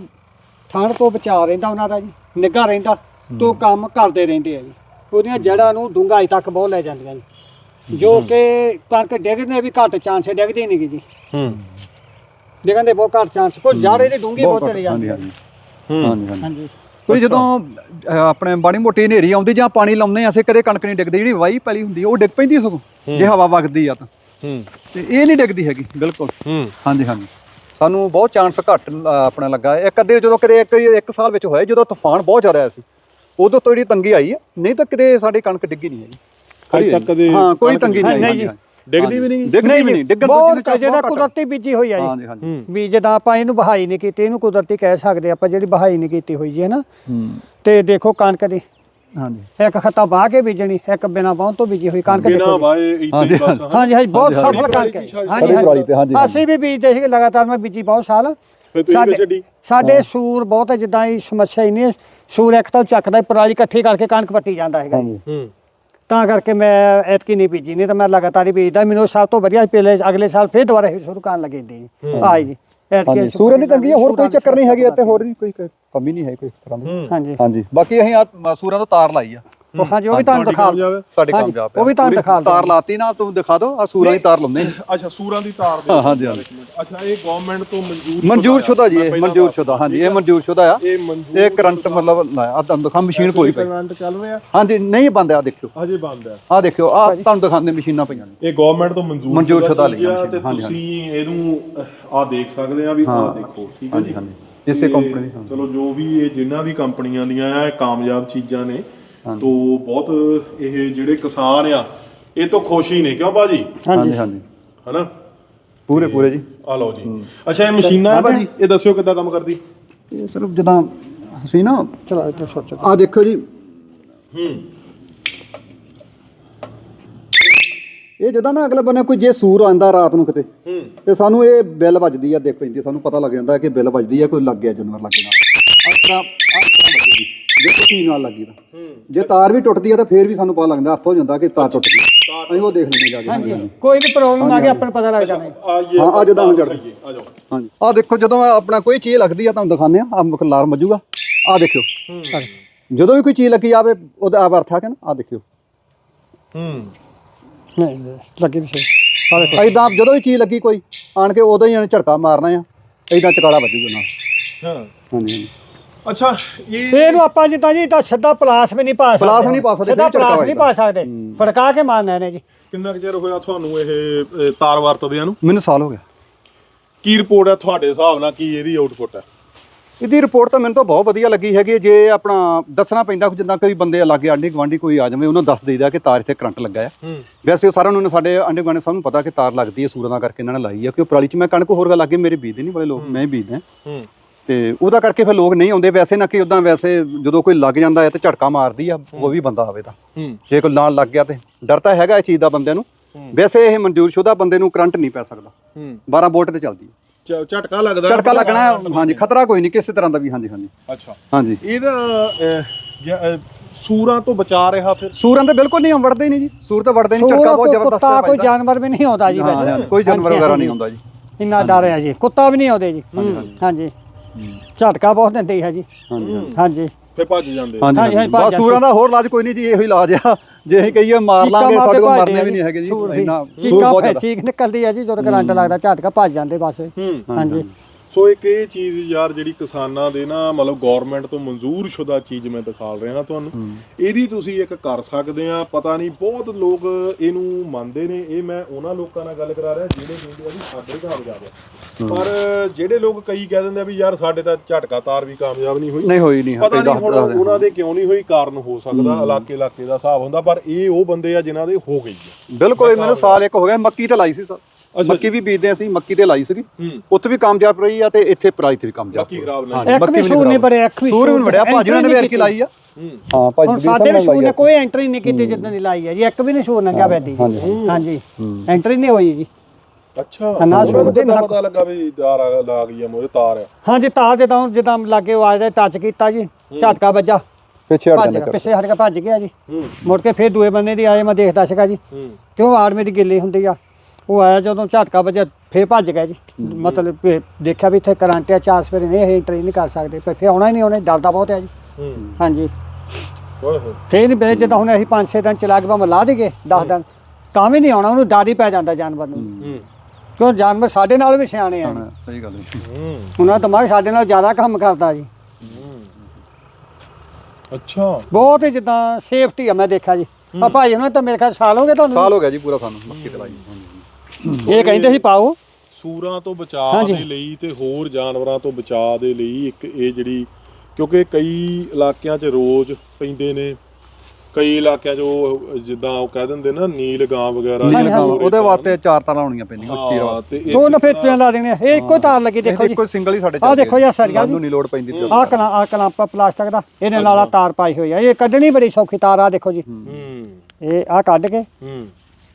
ਠੰਡ ਤੋਂ ਬਚਾ ਰਹਿੰਦਾ ਉਹਨਾਂ ਦਾ ਜੀ ਨਿੱਘਾ ਰਹਿੰਦਾ ਤੋਂ ਕੰਮ ਕਰਦੇ ਰਹਿੰਦੇ ਆ ਜੀ। ਉਹਦੀਆਂ ਜੜ੍ਹਾਂ ਨੂੰ ਡੂੰਘਾਈ ਤੱਕ ਬਹੁਤ ਲੈ ਜਾਂਦੀਆਂ ਜੀ। ਜੋ ਕਿ ਕਣਕ ਡਿੱਗਦੇ ਵੀ ਘੱਟ ਚਾਂਸ ਡਿੱਗਦੀ ਨਹੀਂ ਗੀ ਜੀ। ਹੂੰ। ਡਿੱਗਣ ਦੇ ਬਹੁਤ ਘੱਟ ਚਾਂਸ ਕੋਈ ਜੜ ਇਹਦੀ ਡੂੰਘੀ ਬਹੁਤ ਚਲੀ ਜਾਂਦੀ ਹੈ। ਹਾਂਜੀ ਹਾਂਜੀ। ਕੋਈ ਜਦੋਂ ਆਪਣੇ ਬਾੜੀ ਮੋਟੀ ਹਨੇਰੀ ਆਉਂਦੀ ਜਾਂ ਪਾਣੀ ਲਾਉਂਦੇ ਆ ਅਸੀਂ ਕਦੇ ਕਣਕ ਨਹੀਂ ਡਿੱਗਦੀ ਜਿਹੜੀ ਵਾਈ ਪੈਲੀ ਹੁੰਦੀ ਉਹ ਡਿੱਗ ਪੈਂਦੀ ਸਗੋਂ ਜੇ ਹਵਾ ਵਗਦੀ ਆ ਤਾਂ। ਹੂੰ। ਤੇ ਇਹ ਨਹੀਂ ਡਿੱਗਦੀ ਹੈਗੀ ਬਿਲਕੁਲ। ਹੂੰ। ਹਾਂਜੀ ਹਾਂਜੀ। ਸਾਨੂੰ ਬਹੁਤ ਚਾਂਸ ਘੱਟ ਆਪਣਾ ਲੱਗਾ ਹੈ। ਇੱਕ ਅੱਧੇ ਜਦੋਂ ਕਦੇ ਇੱਕ ਇੱਕ ਸਾਲ ਵਿੱਚ ਹੋਇਆ ਜਦੋਂ ਤੂਫਾਨ ਬਹੁਤ ਜ਼ਿਆਦਾ ਆਇਆ ਸੀ ਉਦੋਂ ਤੋਂ ਜਿਹੜੀ ਤੰਗੀ ਆਈ ਹੈ। ਨਹੀਂ ਤਾਂ ਕਿਤੇ ਸਾਡੀ ਕਣਕ ਡਿੱਗੀ ਨਹੀਂ ਹੈਗੀ। ਅਜੇ ਤੱਕ ਕਦੇ ਹਾਂ ਕੋਈ ਤੰਗੀ ਨਹੀਂ ਨਹੀਂ। ਆਈ, ਡਿੱਗਦੀ ਵੀ ਨਹੀਂ। ਡਿੱਗਦੀ ਵੀ ਨਹੀਂ ਡਿੱਗਣ ਤੋਂ ਬਹੁਤ ਜਿਹੜਾ। ਕੁਦਰਤੀ ਬੀਜੀ ਹੋਈ ਆ ਜੀ। ਹਾਂਜੀ ਹਾਂਜੀ। ਹੂੰ। ਵੀ ਜਦਾਂ ਆਪਾਂ ਇਹਨੂੰ ਬਹਾਈ ਨਹੀਂ ਕੀਤੀ ਇਹਨੂੰ ਕੁਦਰਤੀ ਕਹਿ ਸਕਦੇ ਆਪਾਂ ਜਿਹੜੀ ਬਹਾਈ ਨਹੀਂ ਕੀਤੀ ਹੋਈ ਜੀ ਹੈ ਨਾ? ਹੂੰ। ਤੇ ਦੇਖੋ ਕਣਕ ਦੀ। ਹਾਂਜੀ। ਇੱਕ ਖੱਤਾ ਬਾਹ ਕੇ ਬੀਜਣੀ ਇੱਕ ਬਿਨਾ ਬਾਹ ਤੋਂ ਬੀਜੀ ਹੋਈ ਕਣਕ ਬਿਨਾ। ਵਾਏ ਇਦਾਂ ਹੀ ਬਸ ਹਾਂ। ਹਾਂਜੀ ਹਾਂਜੀ ਬਹੁਤ ਸਫਲ। ਕਣਕ ਹੈ। ਸਾਡੀ ਹਾਂਜੀ ਹਾਂਜੀ, ਅਸੀਂ ਵੀ ਬੀਜਦੇ ਸੀਗੇ ਲਗਾਤਾਰ ਮੈਂ ਬੀਜੀ ਬਹੁਤ ਸਾਲ। ਸਾਡੇ- ਸੂਰ ਬਹੁਤ ਹੈ ਜਿੱਦਾਂ ਇਹ ਸਮੱਸਿਆ ਇੰਨੀ ਹੈ ਸੂਰ ਇੱਕ ਤਾਂ ਚੱਕਦਾ ਹੀ ਪਰਾਲੀ ਇਕੱਠੀ ਕਰਕੇ ਕਣਕ ਪੱਟੀ ਜਾਂਦਾ ਹੈਗਾ ਹੂੰ। ਤਾਂ ਕਰਕੇ ਮੈਂ ਐਤਕੀ ਨਹੀਂ ਬੀਜੀ ਨਹੀਂ ਤਾਂ ਮੈਂ ਲਗਾਤਾਰ ਹੀ ਬੀਜਦਾ। ਮੈਨੂੰ ਸਭ ਤੋਂ ਵਧੀਆ ਪਹਿਲੇ ਅਗਲੇ ਸਾਲ ਫੇਰ ਦੁਬਾਰਾ ਸ਼ੁਰੂ ਕਰਨ ਲੱਗੇ ਦੀ ਆਈ ਜੀ। ਹਾਂਜੀ ਸੂਰਜ ਦੀ ਤੰਗੀ ਹੈ ਹੋਰ ਕੋਈ ਚੱਕਰ ਨਹੀਂ ਹੈਗੀ ਇੱਥੇ ਹੋਰ ਨਹੀਂ ਕੋਈ ਕਮੀ ਨਹੀਂ ਹੈ ਕੋਈ ਇਸ ਤਰ੍ਹਾਂ ਦੀ। ਹਾਂਜੀ। ਹਾਂਜੀ। ਬਾਕੀ ਅਸੀਂ ਆ ਸੂਰਾਂ ਤੋਂ ਤਾਰ ਲਾਈ ਆ। ਹਾਂਜੀ ਉਹ ਵੀ ਤੁਹਾਨੂੰ ਦਿਖਾ ਕਾਮਯਾਬ ਹੈ? ਸਾਡੇ ਹਾਂਜੀ, ਕਾਮਯਾਬ ਉਹ ਵੀ ਤੁਹਾਨੂੰ ਦਿਖਾ ਦਿਓ। ਤਾਰ ਲਾਤੀ ਨਾ ਤੂੰ ਦਿਖਾ ਦਿਓ ਆ ਸੂਰਾਂ ਦੀ ਤਾਰ ਲਾਉਂਦੇ ਅੱਛਾ ਸੂਰਾਂ ਦੀ ਤਾਰ ਦੇ ਹਾਂ, ਹਾਂਜੀ, ਹਾਂਜੀ। ਅੱਛਾ ਇਹ ਗਵਰਨਮੈਂਟ ਤੋਂ ਮਨਜ਼ੂਰ ਮਨਜ਼ੂਰ ਸ਼ੁਦਾ ਜੀ ਇਹ ਮਨਜ਼ੂਰ ਸ਼ੁਦਾ ਹਾਂਜੀ ਇਹ ਮਨਜ਼ੂਰ ਸ਼ੁਦਾ ਆ। ਇਹ ਮਨਜ਼ੂਰ ਇਹ ਕਰੰਟ ਮਤਲਬ ਆ ਤੁਹਾਨੂੰ ਦਿਖਾ ਮਸ਼ੀਨ ਕੋਈ ਪਈ। ਕਰੰਟ ਚੱਲ ਰਿਹਾ? ਹਾਂਜੀ ਨਹੀਂ ਬੰਦ ਆ ਦੇਖਿਓ। ਅਜੇ ਬੰਦ ਹੈ ਆ ਦੇਖਿਓ ਆ ਤੁਹਾਨੂੰ ਦਿਖਾਉਂਦੇ ਮਸ਼ੀਨਾਂ ਪਈਆਂ ਨੇ। ਇਹ ਗਵਰਨਮੈਂਟ ਤੋਂ ਮਨਜ਼ੂਰ ਮਨਜ਼ੂਰ ਸ਼ੁਦਾ ਆ ਹਾਂਜੀ, ਤੁਸੀਂ ਇਹਨੂੰ ਆ ਦੇਖ ਸਕਦੇ ਆ ਵੀ ਆ ਦੇਖੋ ਠੀਕ ਹੈ ਹਾਂਜੀ ਜੀ? ਹਾਂਜੀ। ਇਸੇ ਕੰਪਨੀ ਦੀ ਹਾਂਜੀ। ਚਲੋ ਜੋ ਵੀ ਇਹ ਜਿੰਨਾ ਵੀ ਕੰਪਨੀਆਂ ਦੀਆਂ ਆ ਇਹ ਕਾਮਯਾਬ ਚੀਜ਼ਾਂ ਨੇ ਤੋਂ ਬਹੁਤ ਇਹ ਜਿਹੜੇ ਕਿਸਾਨ ਆ ਇਹ ਤੋਂ ਖੁਸ਼ ਹੀ ਨੇ ਕਿਉਂ ਬਾਜੀ ਹਾਂਜੀ ਹਾਂਜੀ। ਹਨਾ? ਪੂਰੇ ਪੂਰੇ ਜੀ। ਆ ਲਓ ਜੀ। ਅੱਛਾ ਇਹ ਮਸ਼ੀਨਾਂ ਆ ਬਾਜੀ ਇਹ ਦੱਸਿਓ ਕਿੱਦਾਂ ਕੰਮ ਕਰਦੀ? ਇਹ ਸਿਰਫ ਜਦਾਂ ਅਸੀਂ ਨਾ ਚਲੋ ਇੱਥੇ ਸੋਚੋ। ਆ ਦੇਖੋ ਜੀ। ਹੂੰ। ਇਹ ਜਦਾਂ ਨਾ ਅਗਲੇ ਬੰਨੇ ਕੋਈ ਜੇ ਸੂਰ ਆਂਦਾ ਰਾਤ ਨੂੰ ਕਿਤੇ ਹੂੰ। ਤੇ ਸਾਨੂੰ ਇਹ ਬਿੱਲ ਵੱਜਦੀ ਆ ਦੇਖ ਪੈਂਦੀ ਸਾਨੂੰ ਪਤਾ ਲੱਗ ਜਾਂਦਾ ਕਿ ਬਿੱਲ ਵੱਜਦੀ ਆ ਕੋਈ ਲੱਗ ਗਿਆ ਜਾਨਵਰ ਲੱਗੇ ਨਾਲ ਇਸ ਤਰ੍ਹਾਂ ਇਸ ਤਰ੍ਹਾਂ ਜੇ ਕੋਈ ਚੀਜ਼ ਨਾਲ ਲੱਗੀ ਤਾਂ। ਹੂੰ। ਜੇ ਤਾਰ ਵੀ ਟੁੱਟਦੀ ਆ ਤਾਂ ਫੇਰ ਵੀ ਸਾਨੂੰ ਪਤਾ ਲੱਗਦਾ ਅਰਥ ਹੋ ਜਾਂਦਾ ਕਿ ਤਾਰ ਟੁੱਟ ਗਈ। ਅਸੀਂ ਉਹ ਦੇਖ ਲੈਂਦੇ ਜਾ ਕੇ। ਹਾਂਜੀ। ਹਾਂਜੀ। ਕੋਈ ਵੀ ਪ੍ਰੋਬਲਮ ਆ ਗਈ ਆਪਾਂ ਨੂੰ ਪਤਾ ਲੱਗ ਜਾਣਾ। ਹੈ। ਆ ਇਹ ਹਾਂ, ਆ ਜਿੱਦਾਂ ਹੁਣ ਚੜ੍ਹ ਦਿਖਾਈਏ, ਆ ਜਾਓ। ਹਾਂਜੀ। ਆ ਦੇਖੋ ਜਦੋਂ ਆਪਣਾ ਕੋਈ ਚੀਜ਼ ਲੱਗਦੀ ਆ ਤੁਹਾਨੂੰ ਦਿਖਾਉਂਦੇ ਆ ਆ ਅਲਾਰਮ ਵੱਜੂਗਾ। ਆ ਦੇਖਿਓ। ਜਦੋਂ ਵੀ ਕੋਈ ਚੀਜ਼ ਲੱਗੀ ਆਵੇ ਉਹਦਾ ਆਪ ਅਰਥ ਆ ਕੇ ਨਾ ਆ ਦੇਖਿਓ। ਹੂੰ। ਨਹੀਂ ਨਹੀਂ, ਲੱਗੀ ਨਹੀਂ ਸਹੀ। ਆ ਦੇਖੋ। ਐਦਾਂ ਜਦੋਂ ਵੀ ਚੀਜ਼ ਲੱਗੀ ਕੋਈ ਆਣ ਕੇ ਉਦੋਂ ਹੀ ਇਹਨੇ ਝਟਕਾ ਮਾਰਨਾ ਆ। ਐਦਾਂ ਚਕਾਲਾ ਵੱਜੂਗਾ ਨਾਲ। ਹਾਂ। ਹਾਂਜੀ ਹਾਂਜੀ। ਅੱਛਾ ਇਹ ਇਹਨੂੰ ਆਪਾਂ ਜਿੱਦਾਂ ਜੀ ਤਾਂ ਸਿੱਧਾ ਪਲਾਸ ਵੀ ਨਹੀਂ ਪਾ ਸਕਦੇ ਪਲਾਸ ਨਹੀਂ ਪਾ ਸਕਦੇ, ਸਿੱਧਾ ਫਿਰ ਪਲਾਸ ਨਹੀਂ ਪਾ ਸਕਦੇ। ਫੜਕਾ ਕੇ ਮਾਰਨਾ ਨੇ ਜੀ। ਕਿੰਨਾ ਕੁ ਚਿਰ ਹੋਇਆ ਤੁਹਾਨੂੰ ਇਹ ਇਹ ਤਾਰ ਵਰਤਦਿਆਂ ਨੂੰ? ਮੈਨੂੰ ਸਾਲ ਹੋ ਗਿਆ। ਕੀ ਰਿਪੋਰਟ ਹੈ ਤੁਹਾਡੇ ਹਿਸਾਬ ਨਾਲ ਕੀ ਇਹਦੀ ਆਊਟਪੁੱਟ ਹੈ? ਇਹਦੀ ਰਿਪੋਰਟ ਤਾਂ ਮੈਨੂੰ ਤਾਂ ਬਹੁਤ ਵਧੀਆ ਲੱਗੀ ਹੈਗੀ ਹੈ। ਜੇ ਆਪਣਾ ਦੱਸਣਾ ਪੈਂਦਾ ਕਿ ਜਿੱਦਾਂ ਕੋਈ ਬੰਦੇ ਲਾਗੇ ਆਂਢੀ ਗੁਆਂਢੀ ਕੋਈ ਆ ਜਾਵੇ ਉਹਨੂੰ ਦੱਸ ਦੇਈਦਾ ਕਿ ਤਾਰ ਇੱਥੇ ਕਰੰਟ ਲੱਗਾ ਆ ਹੂੰ। ਵੈਸੇ ਉਹ ਸਾਰਿਆਂ ਨੂੰ ਸਾਡੇ ਆਂਢੀ ਗੁਆਂਢੀ ਸਭ ਨੂੰ ਪਤਾ ਕਿ ਤਾਰ ਲੱਗਦੀ ਹੈ ਸੂਰਾਂ ਦਾ ਕਰਕੇ ਇਹਨਾਂ ਨੇ ਲਾਈ ਆ ਕਿ ਪਰਾਲੀ 'ਚ ਮੈਂ ਕਣਕ ਹੋਰ ਗਾ ਲਾਗੇ ਮੇਰੇ ਬੀਜਦੇ ਨਹੀਂ ਬੜੇ ਲੋਕ ਮੈਂ ਹੀ ਬੀਜਦਾ। ਹੂੰ। ਤੇ ਉਹਦਾ ਕਰਕੇ ਫਿਰ ਲੋਕ ਨਹੀਂ ਆਉਂਦੇ। ਵੈਸੇ ਨਾ ਕਿ ਉਦਾਂ ਵੈਸੇ ਜਦੋਂ ਕੋਈ ਲੱਗ ਜਾਂਦਾ ਹੈ ਤੇ ਝਟਕਾ ਮਾਰਦੀ ਆ ਉਹ ਵੀ ਬੰਦਾ ਆਵੇ ਤਾਂ। ਹੂੰ। ਜੇ ਕੋਈ ਨਾਲ ਲੱਗ ਗਿਆ ਤੇ ਡਰ ਤਾਂ ਹੈਗਾ ਇਹ ਚੀਜ਼ ਦਾ ਬੰਦਿਆਂ ਨੂੰ। ਵੈਸੇ ਇਹ ਮਨਜ਼ੂਰ ਸ਼ੁਦਾ ਬੰਦੇ ਨੂੰ ਕਰੰਟ ਨਹੀਂ ਪੈ ਸਕਦਾ। ਹੂੰ। 12 ਵੋਲਟ ਤੇ ਚੱਲਦੀ ਹੈ। ਝ- ਝਟਕਾ ਲੱਗਦਾ। ਝਟਕਾ ਲੱਗਣਾ ਹਾਂਜੀ ਖਤਰਾ ਕੋਈ ਨਹੀਂ ਕਿਸੇ ਤਰ੍ਹਾਂ ਦਾ ਵੀ ਹਾਂਜੀ ਹਾਂਜੀ। ਅੱਛਾ। ਹਾਂਜੀ। ਇਹਦਾ ਅਹ, ਜਾਂ, ਅਹ, ਸੂਰਾਂ ਤੋਂ ਬਚਾ ਰਿਹਾ ਫਿਰ? ਸੂਰਾਂ ਤੇ ਬਿਲਕੁਲ ਨਹੀਂ ਵੜਦੇ ਹੀ ਨਹੀਂ ਜੀ। ਸੂਰ ਤਾਂ ਵੜਦੇ ਨਹੀਂ ਝਟਕਾ ਬਹੁਤ ਕੋਈ ਜ਼ਬਰਦਸਤ ਕੁੱਤਾ ਹੈ ਕੋਈ ਜਾਨਵਰ ਵੀ ਨਹੀਂ ਆਉਂਦਾ ਜੀ ਕੋਈ ਜਾਨਵਰ ਵਗੈਰਾ। ਨਹੀਂ ਆਉਂਦਾ ਜੀ। ਇੰਨਾ ਡਰ ਹੈ ਜੀ। ਕੁੱਤਾ ਵੀ ਨਹੀਂ ਆਉਂਦੇ ਜੀ। ਹਾਂਜੀ। ਝਟਕਾ ਬਹੁਤ ਦਿੰਦੇ ਹੈ ਜੀ। ਹਾਂਜੀ ਹਾਂਜੀ। ਫਿਰ ਭੱਜ ਜਾਂਦੇ ਹਾਂਜੀ ਹਾਂਜੀ, ਬਸ ਸੂਰਾਂ ਦਾ ਹੋਰ ਇਲਾਜ ਕੋਈ ਨਹੀਂ ਜੀ ਇਹੋ ਹੀ ਇਲਾਜ ਆ। ਜੇ ਅਸੀਂ ਕਹੀਏ ਮਾਰ ਚੀਕਾਂ ਲਾਂਗੇ ਸਾਡੇ ਕੋਲ ਮਰਨੇ ਆ ਵੀ ਨਹੀਂ ਹੈਗੇ ਜੀ। ਇੰਨਾ ਸੂਰ ਚੀਕਾਂ ਬਹੁਤ ਫੇ ਜ਼ਿਆਦਾ। ਚੀਕ ਨਿਕਲਦੀ ਹੈ ਜੀ ਜਦੋਂ ਕਰੰਟ ਲੱਗਦਾ ਝਟਕਾ ਭੱਜ ਜਾਂਦੇ ਬਸ। ਹਾਂਜੀ। ਸੋ ਇੱਕ ਇਹ ਚੀਜ਼ ਯਾਰ ਜਿਹੜੀ ਕਿਸਾਨਾਂ ਦੇ ਨਾ ਮਤਲਬ ਗਵਰਨਮੈਂਟ ਤੋਂ ਮਨਜ਼ੂਰ ਸ਼ੁਦਾ ਚੀਜ਼ ਮੈਂ ਦਿਖਾ ਰਿਹਾ ਤੁਹਾਨੂੰ। ਇਹਦੀ ਤੁਸੀਂ ਇੱਕ ਕਰ ਸਕਦੇ ਆ ਪਤਾ ਨਹੀਂ ਬਹੁਤ ਲੋਕ ਇਹਨੂੰ ਮੰਨਦੇ ਨੇ। ਇਹ ਮੈਂ ਉਹਨਾਂ ਲੋਕਾਂ ਨਾਲ ਗੱਲ ਕਰਾ ਰਿਹਾ ਜਿਹੜੇ ਕਹਿੰਦੇ ਆ ਵੀ ਸਾਡੇ ਕਾਮਯਾਬ ਆ ਪਰ ਜਿਹੜੇ ਲੋਕ ਕਈ ਕਹਿ ਦਿੰਦੇ ਆ ਵੀ ਯਾਰ ਸਾਡੇ ਤਾਂ ਝਟਕਾ ਤਾਰ ਵੀ ਕਾਮਯਾਬ ਨਹੀਂ ਹੋਈ। ਨਹੀਂ ਹੋਈ ਨਹੀਂ ਪਤਾ ਨਹੀਂ ਹੁਣ। ਉਹਨਾਂ ਦੇ ਕਿਉਂ ਨਹੀਂ ਹੋਈ ਕਾਰਨ ਹੋ ਸਕਦਾ ਇਲਾਕੇ ਇਲਾਕੇ ਦਾ ਹਿਸਾਬ ਹੁੰਦਾ ਪਰ ਇਹ ਉਹ ਬੰਦੇ ਆ ਜਿਨ੍ਹਾਂ ਦੇ ਹੋ ਗਈ ਬਿਲਕੁਲ ਮੈਨੂੰ ਸਾਲ ਇੱਕ ਹੋ ਗਿਆ ਮੱਕੀ ਤੇ ਲਾਈ ਸੀ ਸਰ। ਮੱਕੀ ਵੀ ਬੀਜਦੇ ਅਸੀਂ ਮੱਕੀ ਤੇ ਲਾਈ ਸੀਗੀ। ਉੱਥੇ ਵੀ ਕਾਮਯਾਬ ਰਹੀ ਆ ਤੇ ਇੱਥੇ ਪਰਾਲੀ ਤੇ ਵੀ ਕਾਮਯਾਬ ਮੱਕੀ ਖਰਾਬ ਨਹੀਂ ਇੱਕ ਮੱਕੀ ਵੀ ਸੂਰ ਨਹੀਂ। ਬੜਿਆ ਇੱਕ ਵੀ ਸੂਰ ਵੀ ਵੜਿਆ ਭਾਜੀ ਨੇ ਵੇਰ ਕੀ ਲਾਈ ਆ। ਹੂੰ। ਭਾਜੀ ਸਾਡੇ ਵੀ ਨੇ ਸੂਰ ਨੇ ਆ। ਕੋਈ ਐਂਟਰੀ ਨਹੀਂ ਕੀਤੀ ਜਿੱਦਾਂ ਦੀ ਲਾਈ ਹੈ ਜੀ ਇੱਕ ਵੀ ਨਹੀਂ ਸੂਰ ਨੰਗਾ ਵੈਦੀ ਹਾਂਜੀ, ਹਾਂਜੀ। ਐਂਟਰੀ ਨਹੀਂ ਹੋਈ ਜੀ। ਅੱਛਾ। ਨਾ ਸੂਰ ਦੇ ਨਾ- ਪਤਾ ਲੱਗਾ ਵੀ ਤਾਰ ਆ ਲਾ ਗਈ ਆ ਮੋਰੇ ਤਾਰ ਆ। ਹਾਂਜੀ ਤਾਂ ਜਦੋਂ ਜਦੋਂ ਲਾਗੇ ਉਹ ਆਇਆ ਟੱਚ ਕੀਤਾ ਜੀ ਝਟਕਾ ਵੱਜਾ। ਪਿੱਛੇ ਹਟ ਗਿਆ ਪਿੱਛੇ ਹਟ ਕੇ ਭੱਜ ਗਿਆ ਜੀ। ਮੁੜ ਕੇ ਫਿਰ ਦੂਏ ਬੰਦੇ ਦੀ ਆਏ ਮੈਂ ਦੇਖਦਾ ਸੀਗਾ ਜੀ। ਕਿਉਂ ਆੜ ਮੇਰੀ ਗਿੱਲੀ ਹੁੰਦੀ ਆ? ਉਹ ਆਇਆ ਜਦੋਂ ਝਟਕਾ ਵੱਜਿਆ ਫੇਰ ਭੱਜ ਗਿਆ ਜੀ। ਮਤਲਬ ਕਿ ਦੇਖਿਆ ਵੀ ਇੱਥੇ ਕਰੰਟ ਆ ਚਾਰ ਸਵੇਰੇ ਨਹੀਂ ਇਹ ਐਂਟਰੀ ਨਹੀਂ ਕਰ ਸਕਦੇ। ਪਰ ਫੇਰ ਆਉਣਾ ਹੀ ਨਹੀਂ ਉਹਨੇ ਡਰਦਾ ਬਹੁਤ ਆ ਜੀ। ਹੂੰ। ਹਾਂਜੀ। ਓਏ ਹੋਏ ਫੇਰ ਨਹੀਂ ਬੇ ਜਦੋਂ ਹੁਣ ਅਸੀਂ 5-6 ਦਿਨ ਚਲਾ ਕੇ ਭਾਵੇਂ ਲਾ ਦੇਗੇ 10 ਦਿਨ ਤਾਂ ਵੀ ਨਹੀਂ ਆਉਣਾ ਉਹਨੂੰ ਡਰ ਹੀ ਪੈ ਜਾਂਦਾ ਜਾਨਵਰ ਨੂੰ। ਹੂੰ। ਕਿਉਂ ਜਾਨਵਰ ਸਾਡੇ ਨਾਲ ਵੀ ਸਿਆਣੇ ਆ। ਸਹੀ ਗੱਲ ਹੈ। ਹੂੰ। ਉਹਨਾਂ ਦਾ ਦਿਮਾਗ ਸਾਡੇ ਨਾਲ ਜ਼ਿਆਦਾ ਕੰਮ ਕਰਦਾ ਜੀ। ਅੱਛਾ। ਬਹੁਤ ਹੀ ਜਿੱਦਾਂ ਸੇਫਟੀ ਆ ਮੈਂ ਦੇਖਿਆ ਜੀ। ਆ ਭਾਈ ਉਹਨਾਂ ਤਾਂ ਮੇਰੇ ਖਿਆਲ ਸਾਲ ਹੋ ਗਏ ਤੁਹਾਨੂੰ ਸਾਲ ਹੋ ਗਿਆ ਜੀ ਪੂਰਾ ਸਾਨੂੰ ਮੱਕੀ ਤੇ ਲਾਈ। ਇਹ ਕਹਿੰਦੇ ਸੀ ਪਾਓ। ਸੂਰਾਂ ਤੋਂ ਬਚਾਅ ਹਾਂਜੀ। ਦੇ ਲਈ ਤੇ ਹੋਰ ਜਾਨਵਰਾਂ ਤੋਂ ਬਚਾਅ ਦੇ ਲਈ ਇੱਕ ਇਹ ਜਿਹੜੀ ਕਿਉਂਕਿ ਕਈ ਇਲਾਕਿਆਂ 'ਚ ਰੋਜ਼ ਪੈਂਦੇ ਨੇ। ਕਈ ਇਲਾਕਿਆਂ 'ਚ ਉਹ ਜਿੱਦਾਂ ਉਹ ਕਹਿ ਦਿੰਦੇ ਨਾ ਨੀਲ ਗਾਂ ਵਗੈਰਾ ਹਾਂਜੀ, ਜਾਂ। ਹੋਰ ਉਹਦੇ ਵਾਸਤੇ ਚਾਰ ਤਾਰਾਂ ਲਾਉਣੀਆਂ ਪੈਂਦੀਆਂ ਉੱਚੀ ਹਾਂ, ਤੇ ਇਹ ਦੋ ਨਫੇਤੀਆਂ ਲਾ ਦੇਣੇ ਇਹ ਇੱਕੋ ਤਾਰ ਲੱਗੀ ਦੇਖੋ ਜੀ। ਕੋਈ ਸਿੰਗਲ ਹੀ ਸਾਡੇ ਆਹ ਦੇਖੋ ਜੀ, ਆਹ ਸਰੀਆ। ਜੀ। ਸਾਨੂੰ ਨਹੀਂ ਲੋੜ ਪੈਂਦੀ ਤੇ ਆਹ ਕਲਾ ਆਹ ਕਲਾਂਪਾ ਪਲਾਸਟਿਕ ਦਾ ਇਹਦੇ ਨਾਲ ਆ ਤਾਰ ਪਾਈ ਹੋਈ ਆ। ਇਹ ਕੱਢਣੀ ਬੜੀ ਸੌਖੀ ਤਾਰ ਆ ਦੇਖੋ ਜੀ। ਹੂੰ। ਇਹ ਆ ਕੱਢ ਕੇ ਹੂੰ।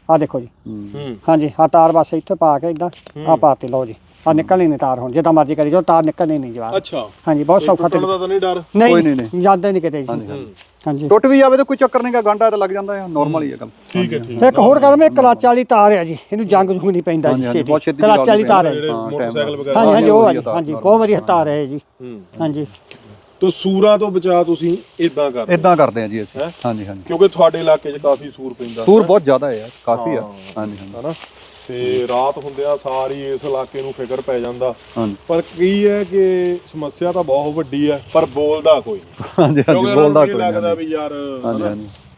ਆ ਦੇਖੋ ਜੀ। ਹੂੰ। ਹੂੰ। ਹਾਂਜੀ ਆ ਤਾਰ ਬਸ ਇੱਥੇ ਪਾ ਕੇ ਇਦਾਂ ਆ ਪਾਤੀ ਲਓ ਜੀ। ਆ ਨਿਕਲਣੀ ਨਹੀਂ ਤਾਰ ਹੁਣ ਜਿੱਦਾਂ ਮਰਜ਼ੀ ਕਰੀ ਜੋ ਤਾਰ ਨਿਕਲਣੀ ਨਹੀਂ ਜਵਾਬ। ਅੱਛਾ। ਹਾਂਜੀ ਬਹੁਤ ਸੌਖਾ ਟੁੱਟਣ ਤੇ ਦਾ ਤਾਂ ਨਹੀਂ ਡਰ? ਨਹੀਂ ਕੋਈ ਨਹੀਂ, ਨਹੀਂ। ਜਾਂਦੇ ਨਹੀਂ ਕਿਤੇ ਜੀ। ਹਾਂਜੀ ਟੁੱਟ ਵੀ ਜਾਵੇ ਤਾਂ ਕੋਈ ਚੱਕਰ ਨਹੀਂਗਾ ਗਾਂਡਾ ਤਾਂ ਲੱਗ ਜਾਂਦਾ ਹੈ ਨਾਰਮਲ ਹੀ ਹੈ ਕੰਮ ਠੀਕ ਹੈ ਠੀਕ ਤੇ ਇੱਕ ਹੋਰ ਕਦਮ ਇਹ ਕਲੱਚ ਵਾਲੀ ਤਾਰ ਹੈ ਜੀ ਇਹਨੂੰ ਜੰਗ ਜੁੰਗ ਨਹੀਂ ਪੈਂਦਾ ਜੀ ਛੇਤੀ। ਕਲੱਚ ਵਾਲੀ ਤਾਰ ਹੈ ਜਿਹੜੇ ਹਾਂ, ਮੋਟਰਸਾਈਕਲ ਵਗੈਰਾ ਹਾਂਜੀ ਹਾਂਜੀ ਉਹ ਆ ਜੀ ਹਾਂਜੀ ਬਹੁਤ ਵਧੀਆ ਤਾਰ। ਹੈ ਜੀ। ਹਾਂਜੀ। ਤੋਂ ਸੂਰਾਂ ਤੋਂ ਬਚਾਅ ਤੁਸੀਂ ਇਦਾਂ ਕਰਦੇ ਇਦਾਂ ਕਰਦੇ ਆ ਜੀ ਅਸੀਂ। ਹੈਂ? ਹਾਂਜੀ ਹਾਂਜੀ। ਕਿਉਂਕਿ ਤੁਹਾਡੇ ਇਲਾਕੇ 'ਚ ਕਾਫੀ ਸੂਰ ਪੈਂਦਾ। ਸੂਰ ਬਹੁਤ ਜ਼ਿਆਦਾ ਹੈ ਯਾਰ ਕਾਫੀ ਆ। ਹਾਂ। ਹਾਂਜੀ ਹਾਂਜੀ। ਹਨਾ? ਤੇ ਰਾਤ ਹੁੰਦਿਆਂ ਸਾਰੀ ਇਸ ਇਲਾਕੇ ਨੂੰ ਫਿਕਰ ਪੈ ਜਾਂਦਾ। ਹਾਂਜੀ। ਪਰ ਕੀ ਹੈ ਕਿ ਸਮੱਸਿਆ ਤਾਂ ਬਹੁਤ ਵੱਡੀ ਹੈ ਪਰ ਬੋਲਦਾ ਕੋਈ ਨਹੀਂ। ਹਾਂਜੀ ਕਿਉਂਕਿ ਹਾਂਜੀ ਉਹਨਾਂ ਬੋਲਦਾ ਇਹ ਕੋਈ ਲੱਗਦਾ ਨਹੀਂ। ਵੀ ਯਾਰ ਹਾਂਜੀ ਹਨਾ,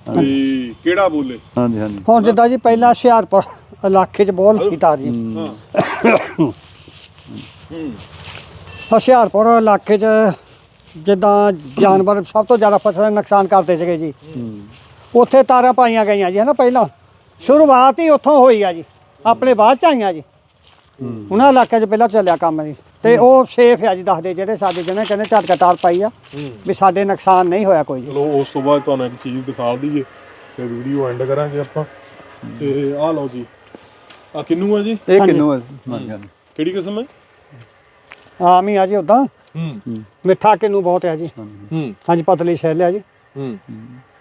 ਹਾਂਜੀ। ਵੀ ਕਿਹੜਾ ਬੋਲੇ? ਹਾਂਜੀ ਹਾਂਜੀ। ਹੁਣ ਜਿੱਦਾਂ ਜੀ ਪਹਿਲਾਂ ਹੁਸ਼ਿਆਰਪੁਰ ਇਲਾਕੇ 'ਚ ਬਹੁਤ ਲੱਗੀ ਤਾਰ ਜੀ। ਹਾਂ। ਹੂੰ। ਹੁਸ਼ਿਆਰਪੁਰ ਇਲਾਕੇ 'ਚ ਜਿੱਦਾਂ ਜਾਨਵਰ ਸਭ ਤੋਂ ਜ਼ਿਆਦਾ ਫਸਲਾਂ ਦਾ ਨੁਕਸਾਨ ਕਰਦੇ ਸੀਗੇ ਜੀ। ਉੱਥੇ ਤਾਰਾਂ ਪਾਈਆਂ ਗਈਆਂ ਜੀ ਹਨਾ ਪਹਿਲਾਂ। ਸ਼ੁਰੂਆਤ ਹੀ ਉੱਥੋਂ ਹੋਈ ਆ ਜੀ ਆਪਣੇ ਬਾਅਦ ਚ ਆਈਆਂ ਜੀ। ਉਹਨਾਂ ਇਲਾਕਿਆਂ 'ਚ ਪਹਿਲਾਂ ਚੱਲਿਆ ਕੰਮ ਜੀ। ਤੇ ਉਹ ਸੇਫ ਆ ਜੀ ਦੱਸਦੇ ਜਿਹੜੇ ਸਾਡੇ ਜਿਹਨੇ ਕਹਿੰਦੇ ਝਟਕਾ ਤਾਰ ਪਾਈ ਆ ਵੀ ਸਾਡੇ ਨੁਕਸਾਨ ਨਹੀਂ ਹੋਇਆ ਕੋਈ ਜੀ। ਚਲੋ ਉਸ ਤੋਂ ਬਾਅਦ ਤੁਹਾਨੂੰ ਇੱਕ ਚੀਜ਼ ਦਿਖਾ ਦਈਏ ਤੇ ਵੀਡੀਓ ਐਂਡ ਕਰਾਂਗੇ ਆਪਾਂ। ਤੇ ਆਹ ਲਓ ਜੀ। ਆ ਕਿੰਨੂ ਆ ਜੀ? ਇਹ ਕਿੰਨੂ ਹੈ ਹਾਂਜੀ ਹਾਂਜੀ। ਕਿਹੜੀ ਕਿਸਮ ਹੈ ਆਮ ਹੀ ਆ ਜੀ ਉਦਾਂ। ਹੂੰ। ਮਿੱਠਾ ਕਿਨੂੰ ਬਹੁਤ ਹੈ ਜੀ। ਹੂੰ। ਹਾਂਜੀ ਪਤਲੀ ਛੈਲ ਆ ਜੀ। ਹੂੰ।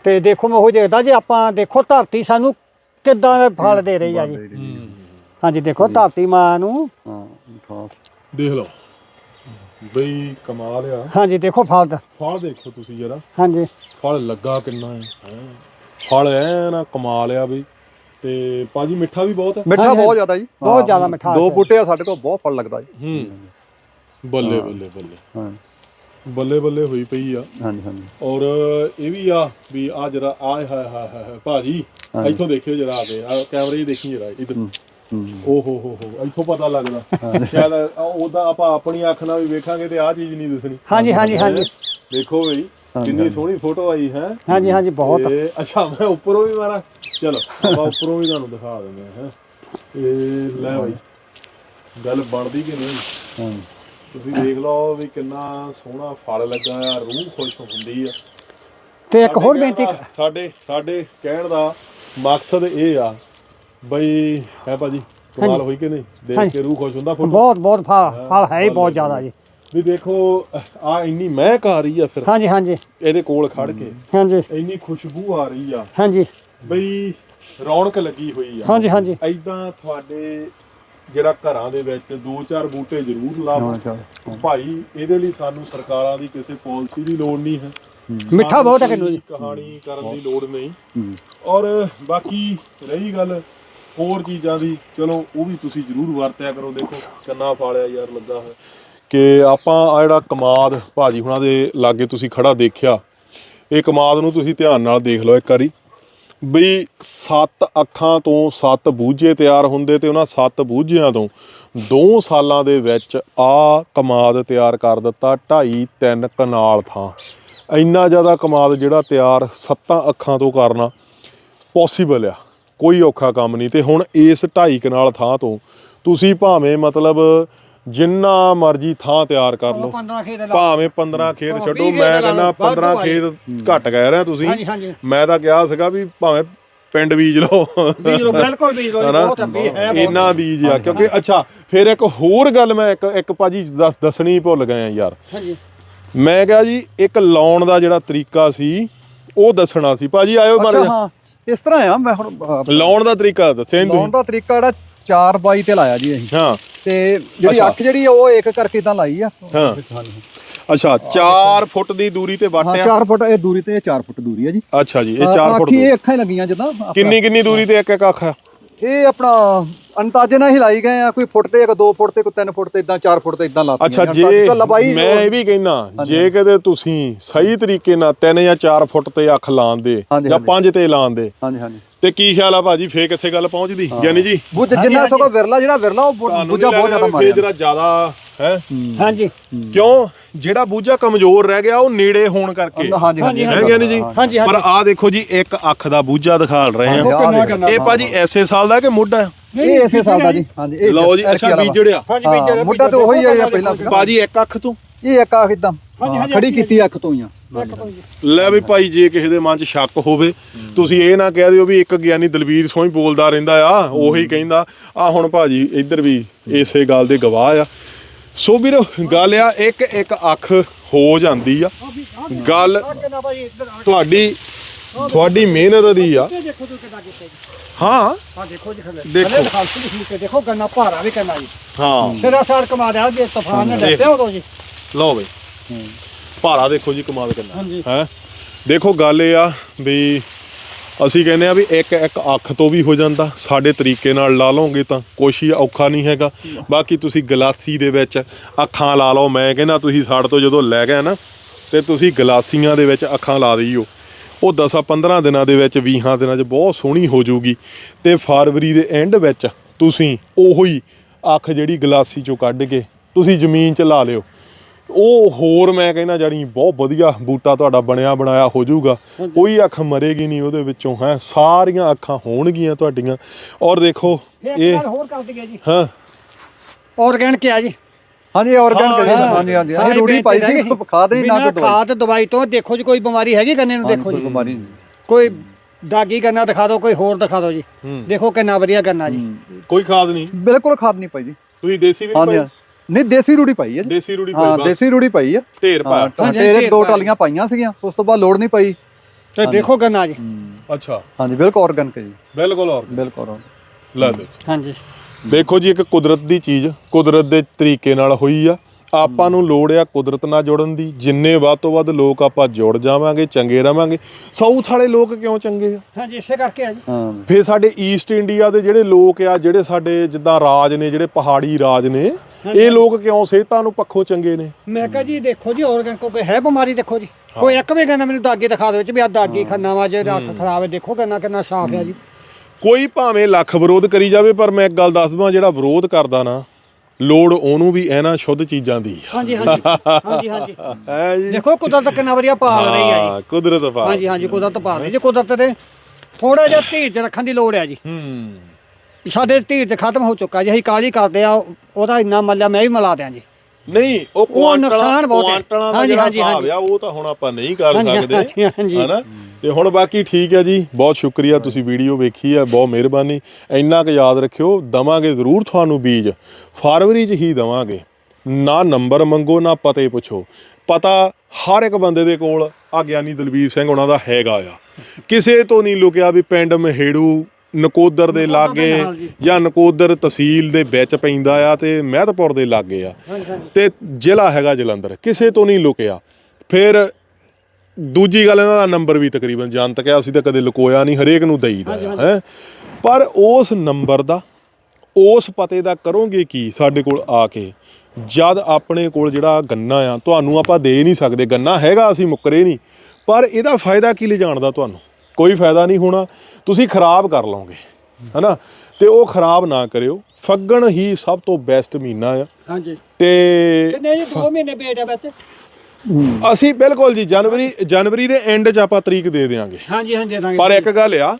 ਤੇ ਦੇਖੋ ਮੈਂ ਉਹ ਦੇਖਦਾ ਜੀ ਆਪਾਂ ਦੇਖੋ ਧਰਤੀ ਸਾਨੂੰ ਕਿੱਦਾਂ ਦੇ ਫਲ ਦੇ ਰਹੀ ਆ ਜੀ। ਹੂੰ। ਹਾਂਜੀ ਦੇਖੋ ਧਰਤੀ ਮਾਂ ਨੂੰ ਹਾਂ ਦੇਖ ਲਓ। ਬਈ ਕਮਾਲ ਆ। ਹਾਂਜੀ ਦੇਖੋ ਫਲ ਦਾ। ਫਲ ਦੇਖੋ ਤੁਸੀਂ ਜਰਾ। ਹਾਂਜੀ। ਫਲ ਲੱਗਾ ਕਿੰਨਾ ਹੈ। ਹੈਂ। ਫਲ ਐ ਨਾ ਕਮਾਲ ਆ ਬਈ। ਤੇ ਪਾਜੀ ਮਿੱਠਾ ਵੀ ਬਹੁਤ ਹੈ। ਮਿੱਠਾ ਬਹੁਤ ਜ਼ਿਆਦਾ ਜੀ। ਬਹੁਤ ਹਾਂ, ਜ਼ਿਆਦਾ ਮਿਠਾਸ ਦੋ ਹੈ। ਬੂਟੇ ਆ ਸਾਡੇ ਕੋਲ ਬਹੁਤ ਫਲ ਲੱਗਦਾ ਜੀ। ਹੂੰ। ਬੱਲੇ ਬੱਲੇ ਬੱਲੇ। ਹਾਂ। ਬੱਲੇ ਬੱਲੇ ਹੋਈ ਪਈ ਆ। ਹਾਂਜੀ ਹਾਂਜੀ। ਔਰ ਇਹ ਵੀ ਆ ਵੀ ਆ ਜਰਾ ਆਏ ਹਾਏ ਹਾਏ ਹਾਏ ਭਾਜੀ ਇੱਥੋਂ ਦੇਖਿਓ ਜਰਾ ਆ ਕੇ। ਆ ਕੈਮਰੇ ਹੀ ਦੇਖੀ ਜਰਾ ਇਧਰ। ਓ ਹੋ ਹੋ ਹੋ ਇੱਥੋਂ ਪਤਾ ਲੱਗਦਾ। ਸ਼ਾਇਦ ਉਹਦਾ ਆਪਾਂ ਆਪਣੀ ਅੱਖ ਨਾਲ ਵੀ ਵੇਖਾਂਗੇ ਤੇ ਆਹ ਚੀਜ਼ ਨਹੀਂ ਦਿਸਣੀ। ਹਾਂਜੀ ਹਾਂਜੀ ਹਾਂਜੀ। ਦੇਖੋ ਬਈ ਕਿੰਨੀ ਸੋਹਣੀ ਫੋਟੋ ਆਈ ਹੈ? ਹਾਂਜੀ ਹਾਂਜੀ ਬਹੁਤ। ਤੇ ਅੱਛਾ ਮੈਂ ਉੱਪਰੋਂ ਵੀ ਮਾਰਾਂ। ਚਲੋ ਆਪਾਂ ਉੱਪਰੋਂ ਵੀ ਤੁਹਾਨੂੰ ਦਿਖਾ ਦਿੰਦੇ ਹਾਂ ਹੈਂ। ਇਹ ਲੈ ਬਾਈ ਗੱਲ ਬਣਦੀ ਕਿ ਨਹੀਂ? ਹਾਂ। ਤੁਸੀਂ ਦੇਖ ਲਓ ਵੀ ਕਿੰਨਾ ਸੋਹਣਾ ਫਲ ਲੱਗਾ ਆ ਰੂਹ ਖੁਸ਼ ਹੁੰਦੀ ਆ। ਤੇ ਇੱਕ ਹੋਰ ਬੇਨਤੀ ਸਾਡੇ ਸਾਡੇ ਕਹਿਣ ਦਾ ਮਕਸਦ ਇਹ ਆ ਬਈ ਹੈ ਭਾਜੀ ਕਮਾਲ ਹੋਈ ਕਿ ਨਹੀਂ? ਦੇਖ। ਕੇ ਰੂਹ ਖੁਸ਼ ਹੁੰਦਾ ਫੋਟੋ ਬਹੁਤ ਬਹੁਤ ਫਲ ਫਲ ਹੈ ਹੀ ਬਹੁਤ ਜ਼ਿਆਦਾ ਜੀ। ਵੀ ਦੇਖੋ ਆ ਇੰਨੀ ਮਹਿਕ ਆ ਰਹੀ ਆ ਫਿਰ। ਹਾਂਜੀ ਹਾਂਜੀ। ਇਹਦੇ ਕੋਲ ਖੜ ਕੇ। ਹਾਂਜੀ। ਇੰਨੀ ਖੁਸ਼ਬੂ ਆ ਰਹੀ ਆ। ਹਾਂਜੀ। ਬਈ ਰੌਣਕ ਲੱਗੀ ਹੋਈ ਆ। ਹਾਂਜੀ ਹਾਂਜੀ। ਐਦਾਂ ਤੁਹਾਡੇ ਜਿਹੜਾ ਘਰਾਂ ਦੇ ਵਿੱਚ ਦੋ ਚਾਰ ਬੂਟੇ ਜ਼ਰੂਰ ਲਾਓ ਲਾਉਣਾ ਚਾਹੀਦਾ ਭਾਈ ਇਹਦੇ ਲਈ ਸਾਨੂੰ ਸਰਕਾਰਾਂ ਦੀ ਕਿਸੇ ਪਾਲਿਸੀ ਦੀ ਲੋੜ ਨਹੀਂ ਹੈ। ਮਿੱਠਾ ਬਹੁਤ ਹੈ ਕਿੰਨੂ ਜੀ। ਕਹਾਣੀ ਕਰਨ ਦੀ ਲੋੜ ਨਹੀਂ। ਹੂੰ। ਔਰ ਬਾਕੀ ਰਹੀ ਗੱਲ ਹੋਰ ਚੀਜ਼ਾਂ ਦੀ ਚਲੋ ਉਹ ਵੀ ਤੁਸੀਂ ਜ਼ਰੂਰ ਵਰਤਿਆ ਕਰੋ। ਦੇਖੋ ਕਿੰਨਾ ਫਾਲਿਆ ਯਾਰ ਲੱਗਾ ਹੋਇਆ। ਕਿ ਆਪਾਂ ਆ ਜਿਹੜਾ ਕਮਾਦ ਭਾਜੀ ਹੁਣਾਂ ਦੇ ਲਾਗੇ ਤੁਸੀਂ ਖੜਾ ਦੇਖਿਆ ਇਹ ਕਮਾਦ ਨੂੰ ਤੁਸੀਂ ਧਿਆਨ ਨਾਲ ਦੇਖ ਲਓ ਇੱਕ ਵਾਰੀ। ਬਈ ਸੱਤ ਅੱਖਾਂ ਤੋਂ ਸੱਤ ਬੂਝੇ ਤਿਆਰ ਹੁੰਦੇ ਤੇ ਉਹਨਾਂ ਸੱਤ ਬੂਝਿਆਂ ਤੋਂ 2 ਸਾਲਾਂ ਦੇ ਵਿੱਚ ਆ ਕਮਾਦ ਤਿਆਰ ਕਰ ਦਿੱਤਾ 2.5 3 ਕਨਾਲ ਥਾਂ। ਇੰਨਾ ਜ਼ਿਆਦਾ ਕਮਾਦ ਜਿਹੜਾ ਤਿਆਰ ਸੱਤਾਂ ਅੱਖਾਂ ਤੋਂ ਕਰਨਾ ਪੋਸੀਬਲ ਆ, ਕੋਈ ਔਖਾ ਕੰਮ ਨਹੀਂ ਤੇ ਹੁਣ ਇਸ 2.5 ਕਨਾਲ ਥਾਂ ਤੋਂ ਤੁਸੀਂ ਭਾਵੇਂ ਮਤਲਬ ਜਿੰਨਾ ਮਰਜ਼ੀ ਥਾਂ ਤਿਆਰ ਕਰ ਲਓ। 15 ਖੇਤ ਲਾ ਭਾਵੇਂ 15 ਖੇਤ ਛੱਡੋ ਮੈਂ ਕਹਿੰਦਾ ਲਓ, 15 ਵਾਧੂ ਖੇਤ ਘੱਟ ਕਹਿ ਰਹੇ ਤੁਸੀਂ। ਮੈਂ ਤਾਂ ਕਿਹਾ ਸੀਗਾ ਵੀ ਭਾਵੇਂ ਪਿੰਡ ਬੀਜ ਲਓ। ਬੀਜ ਲੋ ਬਿਲਕੁਲ ਬੀਜ ਲੋ ਹਨਾ? ਬਹੁਤ ਅੱਬੀ ਹੈ ਬਹੁਤ ਇੰਨਾ ਬੀਜ ਆ ਕਿਉਂਕਿ ਅੱਛਾ ਫਿਰ ਇੱਕ ਹੋਰ ਗੱਲ ਮੈਂ ਇੱਕ ਇੱਕ ਭਾਜੀ ਦੱਸ ਦੱਸਣੀ ਭੁੱਲ ਗਏ ਆ ਯਾਰ। ਹਾਂਜੀ। ਮੈਂ ਕਿਹਾ ਜੀ ਇੱਕ ਲਾਉਣ ਦਾ ਜਿਹੜਾ ਤਰੀਕਾ ਸੀ ਉਹ ਦੱਸਣਾ ਸੀ। ਭਾਜੀ ਆਇਓ ਮਾਰੇ ਹਾਂ ਇਸ ਤਰ੍ਹਾਂ ਆ ਮੈਂ ਹੁਣ ਲਾਉਣ ਦਾ ਤਰੀਕਾ ਦੱਸਿਆ ਨੀ ਲਾਉਣ ਦਾ ਤਰੀਕਾ ਜਿਹੜਾ 4 ਬਾਈ ਤੇ ਲਾਇਆ ਜੀ ਅਸੀਂ। ਹਾਂ। ਤੇ ਜਿਹੜੀ ਅੱਛਾ। ਅੱਖ ਜਿਹੜੀ ਆ, ਉਹ ਇੱਕ ਕਰਕੇ ਤਾਂ ਲਾਈ ਆ। ਹਾਂ। ਅੱਛਾ 4 ਫੁੱਟ ਦੀ ਦੂਰੀ ਤੇ ਹਾਂ ਵੱਟਿਆ। 4 ਫੁੱਟ ਇਹ ਦੂਰੀ ਤੇ 4 ਫੁੱਟ ਦੂਰੀ ਆ ਜੀ। ਅੱਛਾ ਜੀ ਇਹ 4 ਫੁੱਟ ਦੂਰੀ। ਇਹ ਅੱਖਾਂ ਹੀ ਲੱਗੀਆਂ ਜਦਾਂ ਆਪਣਾ- ਕਿੰਨੀ ਕਿੰਨੀ ਦੂਰੀ ਤੇ ਇੱਕ ਇੱਕ ਅੱਖ ਆ? ਇਹ ਆਪਣਾ ਅੰਦਾਜ਼ੇ ਨਾਲ ਹੀ ਲਾਈ ਗਏ ਆ ਕੋਈ ਫੁੱਟ ਤੇ ਇੱਕ 2 ਫੁੱਟ ਤੇ ਕੋਈ 3 ਫੁੱਟ ਤੇ ਇਦਾਂ 4 ਫੁੱਟ ਤੇ ਇਦਾਂ ਲਾਤੀਆਂ ਅੱਛਾ ਜੀ। ਲੰਬਾਈ ਮੈਂ ਇਹ ਵੀ ਕਹਿਣਾ ਜੇ ਕਦੇ ਤੁਸੀਂ ਸਹੀ ਤਰੀਕੇ ਨਾਲ 3 ਜਾਂ 4 ਫੁੱਟ ਤੇ ਅੱਖ ਲਾਉਂਦੇ ਹਾਂਜੀ, ਜਾਂ ਹਾਂਜੀ। 5 ਤੇ ਲਾਉਂਦੇ ਹਾਂਜੀ ਹਾਂਜੀ। ਤੇ ਕੀ ਖਿਆਲ ਆ ਭਾਜੀ? ਫੇਰ ਕਿੱਥੇ ਗੱਲ ਪਹੁੰਚਦੀ? ਗਿਆਨੀ ਜੀ ਬੁੱਝ ਜਿੰਨਾ ਸਗੋਂ ਵਿਰਲਾ ਜਿਹੜਾ ਵਿਰਲਾ ਉਹ ਬੁੱਝਾ ਬਹੁਤ ਜ਼ਿਆਦਾ ਮਾਰਿਆ। ਜਿਹੜਾ ਜ਼ਿਆਦਾ ਹੈ। ਹਾਂਜੀ। ਕਿਉਂ? ਜਿਹੜਾ ਬੂਝਾ ਕਮਜ਼ੋਰ ਰਹਿ ਗਿਆ ਉਹ ਨੇੜੇ ਹੋਣ ਕਰਕੇ। ਹਾਂਜੀ ਹਾਂਜੀ ਹੈ ਗਿਆਨੀ ਜੀ? ਪਰ ਆਹ ਦੇਖੋ ਜੀ ਇੱਕ ਅੱਖ ਦਾ ਬੂਝਾ ਦਿਖਾਲ ਰਹੇ ਆ ਇਹ ਭਾਜੀ ਐਸੇ ਸਾਲ ਦਾ ਕਿ ਮੁੱਢਾ? ਇਹ ਇਸੇ ਸਾਲ ਦਾ ਜੀ। ਹਾਂਜੀ ਇਹ ਲਓ ਜੀ ਅੱਛਾ ਵਾ। ਬੀਜੜਿਆ ਹਾਂਜੀ ਬੀਜ ਮੁੱਢਾ ਤਾਂ ਉਹੀ ਪਹਿਲਾਂ ਭਾਜੀ ਇੱਕ ਅੱਖ ਤੋਂ? ਇਹ ਇੱਕ ਅੱਖ ਇਦਾਂ। ਖੜੀ ਕੀਤੀ ਅੱਖ ਤੋਂ ਹੀ ਆ। ਲੈ ਵੀ ਭਾਈ ਜੇ ਕਿਸੇ ਦੇ ਮਨ 'ਚ ਸ਼ੱਕ ਹੋਵੇ ਤੁਸੀਂ ਇਹ ਨਾ ਕਹਿ ਦਿਓ ਵੀ ਇੱਕ ਗਿਆਨੀ ਦਲਵੀਰ ਸੋਹੀ ਬੋਲਦਾ ਰਹਿੰਦਾ ਆ ਉਹੀ ਕਹਿੰਦਾ। ਆ ਹੁਣ ਭਾਜੀ ਇੱਧਰ ਵੀ ਇਸੇ ਗੱਲ ਦੇ ਗਵਾਹ ਆ। ਸੋ ਵੀਰੋ ਗੱਲ ਆ ਇੱਕ ਇੱਕ ਅੱਖ ਹੋ ਜਾਂਦੀ ਆ। ਗੱਲ ਤੁਹਾਡੀ ਤੁਹਾਡੀ ਮਿਹਨਤ ਦੀ ਆ। ਹਾਂ। ਦੇਖੋ। ਜੀ ਦੇਖੋ। ਖਾਲਸੀ ਦੀ ਦੇਖੋ ਗੰਨਾ ਭਾਰਾ ਵੀ ਕਰਨਾ ਜੀ ਹਾਂ। ਸਿਰਾ ਸਾਰ ਕਮਾ ਦਿਆ ਜੇ ਤੂਫਾਨ ਨੇ। ਦੱਸਿਆ ਉਦੋਂ ਜੀ। ਲਓ ਬਈ। ਭਾਰਾ ਦੇਖੋ ਜੀ ਕਮਾਲ ਕਰਨਾ। ਹੈ? ਦੇਖੋ ਗੱਲ ਇਹ ਆ ਵੀ ਅਸੀਂ ਕਹਿੰਦੇ ਆ ਵੀ ਇੱਕ ਇੱਕ ਅੱਖ ਤੋਂ ਵੀ ਹੋ ਜਾਂਦਾ, ਸਾਡੇ ਤਰੀਕੇ ਨਾਲ ਲਾ ਲਓਗੇ ਤਾਂ ਕੁਛ ਹੀ ਔਖਾ ਨਹੀਂ ਹੈਗਾ। ਬਾਕੀ ਤੁਸੀਂ ਗਲਾਸੀ ਦੇ ਵਿੱਚ ਅੱਖਾਂ ਲਾ ਲਓ, ਮੈਂ ਕਹਿੰਦਾ ਤੁਸੀਂ ਸਾਡੇ ਤੋਂ ਜਦੋਂ ਲੈ ਗਏ ਨਾ, ਤੇ ਤੁਸੀਂ ਗਲਾਸੀਆਂ ਦੇ ਵਿੱਚ ਅੱਖਾਂ ਲਾ ਦਈਓ। ਉਹ 10 15 ਦਿਨਾਂ ਦੇ ਵਿੱਚ 20 ਦਿਨਾਂ 'ਚ ਬਹੁਤ ਸੋਹਣੀ ਹੋ ਜਾਊਗੀ। ਤੇ ਫਰਵਰੀ ਦੇ ਐਂਡ ਵਿੱਚ ਤੁਸੀਂ ਉਹੀ ਅੱਖ ਜਿਹੜੀ ਗਲਾਸੀ ਚੋਂ ਕੱਢ ਕੇ ਤੁਸੀਂ ਜ਼ਮੀਨ 'ਚ ਲਾ ਲਿਓ। ਉਹ ਹੋਰ ਮੈਂ ਕਹਿੰਦਾ ਜਣੀ ਬਹੁਤ ਵਧੀਆ ਬੂਟਾ ਤੁਹਾਡਾ ਬਣਿਆ ਬਣਾਇਆ ਹੋ ਜਾਊਗਾ। ਕੋਈ ਅੱਖ ਮਰੇਗੀ ਨਹੀਂ ਉਹਦੇ ਵਿੱਚੋਂ ਹੈ। ਸਾਰੀਆਂ ਅੱਖਾਂ ਹੋਣਗੀਆਂ ਤੁਹਾਡੀਆਂ। ਔਰ ਦੇਖੋ ਇਹ ਹੋਰ ਕਰ ਦਈਏ ਜੀ। ਹਾਂ। ਆਰਗੈਨਿਕ ਆ ਜੀ। ਹਾਂਜੀ ਆਰਗੈਨਿਕ ਜੀ। ਹਾਂਜੀ ਹਾਂਜੀ। ਹਾਂ, ਇਹ ਰੂੜੀ ਪਾਈ ਸੀ। ਖਾਦ ਨਹੀਂ ਨਾ ਦਵਾਈ ਖਾਦ ਦਵਾਈ ਤੋਂ ਦੇਖੋ ਜੀ ਕੋਈ ਬਿਮਾਰੀ ਹੈਗੀ ਗੰਨੇ ਨੂੰ ਦੇਖੋ ਕੋਈ ਜੀ। ਬਿਮਾਰੀ ਨਹੀਂ। ਕੋਈ ਦਾਗੀ ਗੰਨਾ ਦਿਖਾ ਦਿਓ ਕੋਈ ਹੋਰ ਦਿਖਾ ਦਿਓ ਜੀ। ਹੂੰ। ਦੇਖੋ ਕਿੰਨਾ ਵਧੀਆ ਗੰਨਾ ਜੀ। ਕੋਈ ਖਾਦ ਨਹੀਂ। ਬਿਲਕੁਲ ਖਾਦ ਨਹੀਂ ਪਾਈ ਜੀ। ਤੁਸੀਂ ਦੇਸੀ ਵੀ ਹਾਂਜੀ। ਨਹੀਂ ਹਾਂ। ਦੇਸੀ ਰੂੜੀ ਪਾਈ ਹੈ ਜੀ। ਦੇਸੀ ਰੂੜੀ ਹਾਂ ਪਾਈ ਦੇਸੀ ਰੂੜੀ ਪਾਈ ਆ ਢੇਰ ਹਾਂ ਪਾਇਆ ਤੇਰੇ ਢੇਰ ਦੋ। ਟਾਲੀਆਂ ਪਾਈਆਂ ਸੀਗੀਆਂ ਉਸ ਤੋਂ ਬਾਅਦ ਲੋੜ ਨਹੀਂ ਪਈ। ਤੇ ਦੇਖੋ ਗੰਨਾ ਜੀ। ਅੱਛਾ। ਹਾਂਜੀ ਬਿਲਕੁਲ ਆਰਗੈਨਿਕ ਜੀ। ਬਿਲਕੁਲ ਔਰ ਬਿਲਕੁਲ ਲੈ ਦੇ ਹਾਂਜੀ। ਦੇਖੋ ਜੀ ਇੱਕ ਕੁਦਰਤ ਦੀ ਚੀਜ਼ ਕੁਦਰਤ ਦੇ ਤਰੀਕੇ ਨਾਲ ਹੋਈ ਆ। ਆਪਾਂ ਨੂੰ ਲੋੜ ਆ ਕੁਦਰਤ ਨਾਲ ਜੁੜਨ ਦੀ। ਜਿੰਨੇ ਵੱਧ ਤੋਂ ਵੱਧ ਲੋਕ ਆਪਾਂ ਜੁੜ ਜਾਵਾਂਗੇ ਚੰਗੇ ਰਵਾਂਗੇ। ਸਾਊਥ ਵਾਲੇ ਲੋਕ ਕਿਉਂ ਚੰਗੇ ਆ? ਹਾਂਜੀ ਇਸੇ ਕਰਕੇ ਆ ਜੀ। ਹਾਂ। ਫੇ ਸਾਡੇ ਈਸਟ ਇੰਡੀਆ ਦੇ ਜਿਹੜੇ ਲੋਕ ਆ ਜਿਹੜੇ ਸਾਡੇ ਜਿੱਦਾਂ ਰਾਜ ਨੇ ਜਿਹੜੇ ਪਹਾੜੀ ਰਾਜ ਨੇ ਇਹ ਲੋਕ ਕਿਉਂ ਸਿਹਤਾਂ ਨੂੰ ਪੱਖੋਂ ਚੰਗੇ ਨੇ? ਮੈਂ ਕਹਾਂ ਜੀ ਦੇਖੋ ਜੀ ਆਰਗੈਨਿਕ ਕੋਈ ਹੈ ਬਿਮਾਰੀ ਦੇਖੋ ਜੀ। ਕੋਈ ਇੱਕ ਵੀ ਗੰਨਾ ਮੈਨੂੰ ਦਾਗੀ ਦਿਖਾ ਦਿਓ ਚ ਵੀ ਆ ਦਾਗੀ ਖੰਨਾ ਵਾ ਜੇ ਅੱਖ ਖਰਾਬ ਹੈ ਦੇਖੋ ਗੰਨਾ ਕਿੰਨਾ ਸਾਫ਼ ਹੈ ਜੀ। ਕੋਈ ਭਾਵੇਂ ਲੱਖ ਵਿਰੋਧ ਕਰੀ ਜਾਵੇ ਪਰ ਮੈਂ ਇੱਕ ਗੱਲ ਦੱਸ ਦਵਾਂ ਜਿਹੜਾ ਵਿਰੋਧ ਕਰਦਾ ਨਾ ਲੋੜ ਉਹਨੂੰ ਵੀ ਇਹਨਾਂ ਸ਼ੁੱਧ ਚੀਜ਼ਾਂ ਦੀ। ਹਾਂਜੀ ਹਾਂਜੀ। ਹਾਂਜੀ ਹਾਂਜੀ। ਹੈ ਜੀ। ਦੇਖੋ ਕੁਦਰਤ ਕਿੰਨਾ ਵਧੀਆ ਪਾਲ ਰਹੀ ਹੈ ਜੀ। ਕੁਦਰਤ ਪਾ ਹਾਂਜੀ ਹਾਂਜੀ ਕੁਦਰਤ ਪਾਲ ਰਹੀ ਜੀ। ਕੁਦਰਤ ਦੇ ਥੋੜਾ ਜਿਹਾ ਧੀਰਜ ਰੱਖਣ ਦੀ ਲੋੜ ਹੈ ਜੀ। ਹੂੰ। ਸਾਡੇ ਧੀਰਜ ਖਤਮ ਹੋ ਚੁੱਕਾ ਜੀ ਅਸੀਂ ਕਾਲੀ ਕਰਦੇ ਆ ਉਹਦਾ ਇੰਨਾ ਮੱਲਿਆ ਮੈਂ ਵੀ ਮਿਲਾ ਦਿਆਂ ਜੀ। ਨਹੀਂ ਉਹ ਨੁਕਸਾਨ ਬਹੁਤ ਹੈ। ਕੁਆਂਟਲਾਂ ਦਾ ਹਾਂਜੀ, ਜਿਹੜਾ ਹਾਂਜੀ, ਹਿਸਾਬ। ਆ ਉਹ ਤਾਂ ਹੁਣ ਆਪਾਂ ਨਹੀਂ ਕਰ ਹਾਂਜੀ, ਸਕਦੇ। ਹਾਂਜੀ, ਹਾਂਜੀ। ਹਨਾ? ਤੇ ਹੁਣ ਬਾਕੀ ਠੀਕ ਹੈ ਜੀ ਬਹੁਤ ਸ਼ੁਕਰੀਆ ਤੁਸੀਂ ਵੀਡੀਓ ਵੇਖੀ ਹੈ ਬਹੁਤ ਮਿਹਰਬਾਨੀ। ਇੰਨਾ ਕੁ ਯਾਦ ਰੱਖਿਓ ਦਵਾਂਗੇ ਜ਼ਰੂਰ ਤੁਹਾਨੂੰ ਬੀਜ। ਫਰਵਰੀ 'ਚ ਹੀ ਦਵਾਂਗੇ। ਨਾ ਨੰਬਰ ਮੰਗੋ ਨਾ ਪਤੇ ਪੁੱਛੋ। ਪਤਾ ਹਰ ਇੱਕ ਬੰਦੇ ਦੇ ਕੋਲ ਆ ਗਿਆਨੀ ਦਲਬੀਰ ਸਿੰਘ ਉਹਨਾਂ ਦਾ ਹੈਗਾ ਆ। ਕਿਸੇ ਤੋਂ ਨਹੀਂ ਲੁਕਿਆ ਵੀ ਪਿੰਡ ਮਹੇੜੂ ਨਕੋਦਰ ਦੇ ਲਾਗੇ ਜੀ। ਨਕੋਦਰ ਤਹਿਸੀਲ ਦੇ ਵਿੱਚ ਪੈਂਦਾ ਆ ਤੇ ਮਹਿਤਪੁਰ ਦੇ ਲਾਗੇ ਆ। ਤੇ ਜ਼ਿਲ੍ਹਾ ਹੈਗਾ ਜਲੰਧਰ। ਕਿਸੇ ਤੋਂ ਨਹੀਂ ਲੁਕਿਆ। ਫਿਰ ਦੂਜੀ ਗੱਲ ਇਹਨਾਂ ਦਾ ਨੰਬਰ ਵੀ ਤਕਰੀਬਨ ਜਨਤਕ ਹੈ ਅਸੀਂ ਤਾਂ ਕਦੇ ਲੁਕੋਇਆ ਨਹੀਂ ਹਰੇਕ ਨੂੰ ਦਈਦਾ ਹੈ। ਪਰ ਉਸ ਨੰਬਰ ਦਾ ਉਸ ਪਤੇ ਦਾ ਕਰੋਗੇ ਕੀ ਸਾਡੇ ਕੋਲ ਆ ਕੇ? ਜਦ ਆਪਣੇ ਕੋਲ ਜਿਹੜਾ ਗੰਨਾ ਆ ਤੁਹਾਨੂੰ ਆਪਾਂ ਦੇ ਨਹੀਂ ਸਕਦੇ। ਗੰਨਾ ਹੈਗਾ ਅਸੀਂ ਮੁੱਕਰੇ ਨਹੀਂ। ਪਰ ਇਹਦਾ ਫਾਇਦਾ ਕੀ ਲਿਜਾਣ ਦਾ ਤੁਹਾਨੂੰ? ਕੋਈ ਫਾਇਦਾ ਨਹੀਂ ਹੋਣਾ ਤੁਸੀਂ ਖਰਾਬ ਕਰ ਲਓਗੇ ਹਨਾ? ਤੇ ਉਹ ਖਰਾਬ ਨਾ ਕਰਿਓ। ਫੱਗਣ ਹੀ ਸਭ ਤੋਂ ਬੈਸਟ ਮਹੀਨਾ ਆ। ਹਾਂਜੀ। ਤੇ ਜੀ? 2 ਮਹੀਨੇ ਵੇਟ ਆ ਵੈਸੇ ਅਸੀਂ ਬਿਲਕੁਲ ਜੀ ਜਨਵਰੀ ਜਨਵਰੀ ਦੇ ਐਂਡ 'ਚ ਆਪਾਂ ਤਰੀਕ ਦੇ ਦੇਵਾਂਗੇ ਹਾਂਜੀ ਹਾਂਜੀ ਦੇ ਦਾਂਗੇ। ਪਰ ਇੱਕ ਗੱਲ ਆ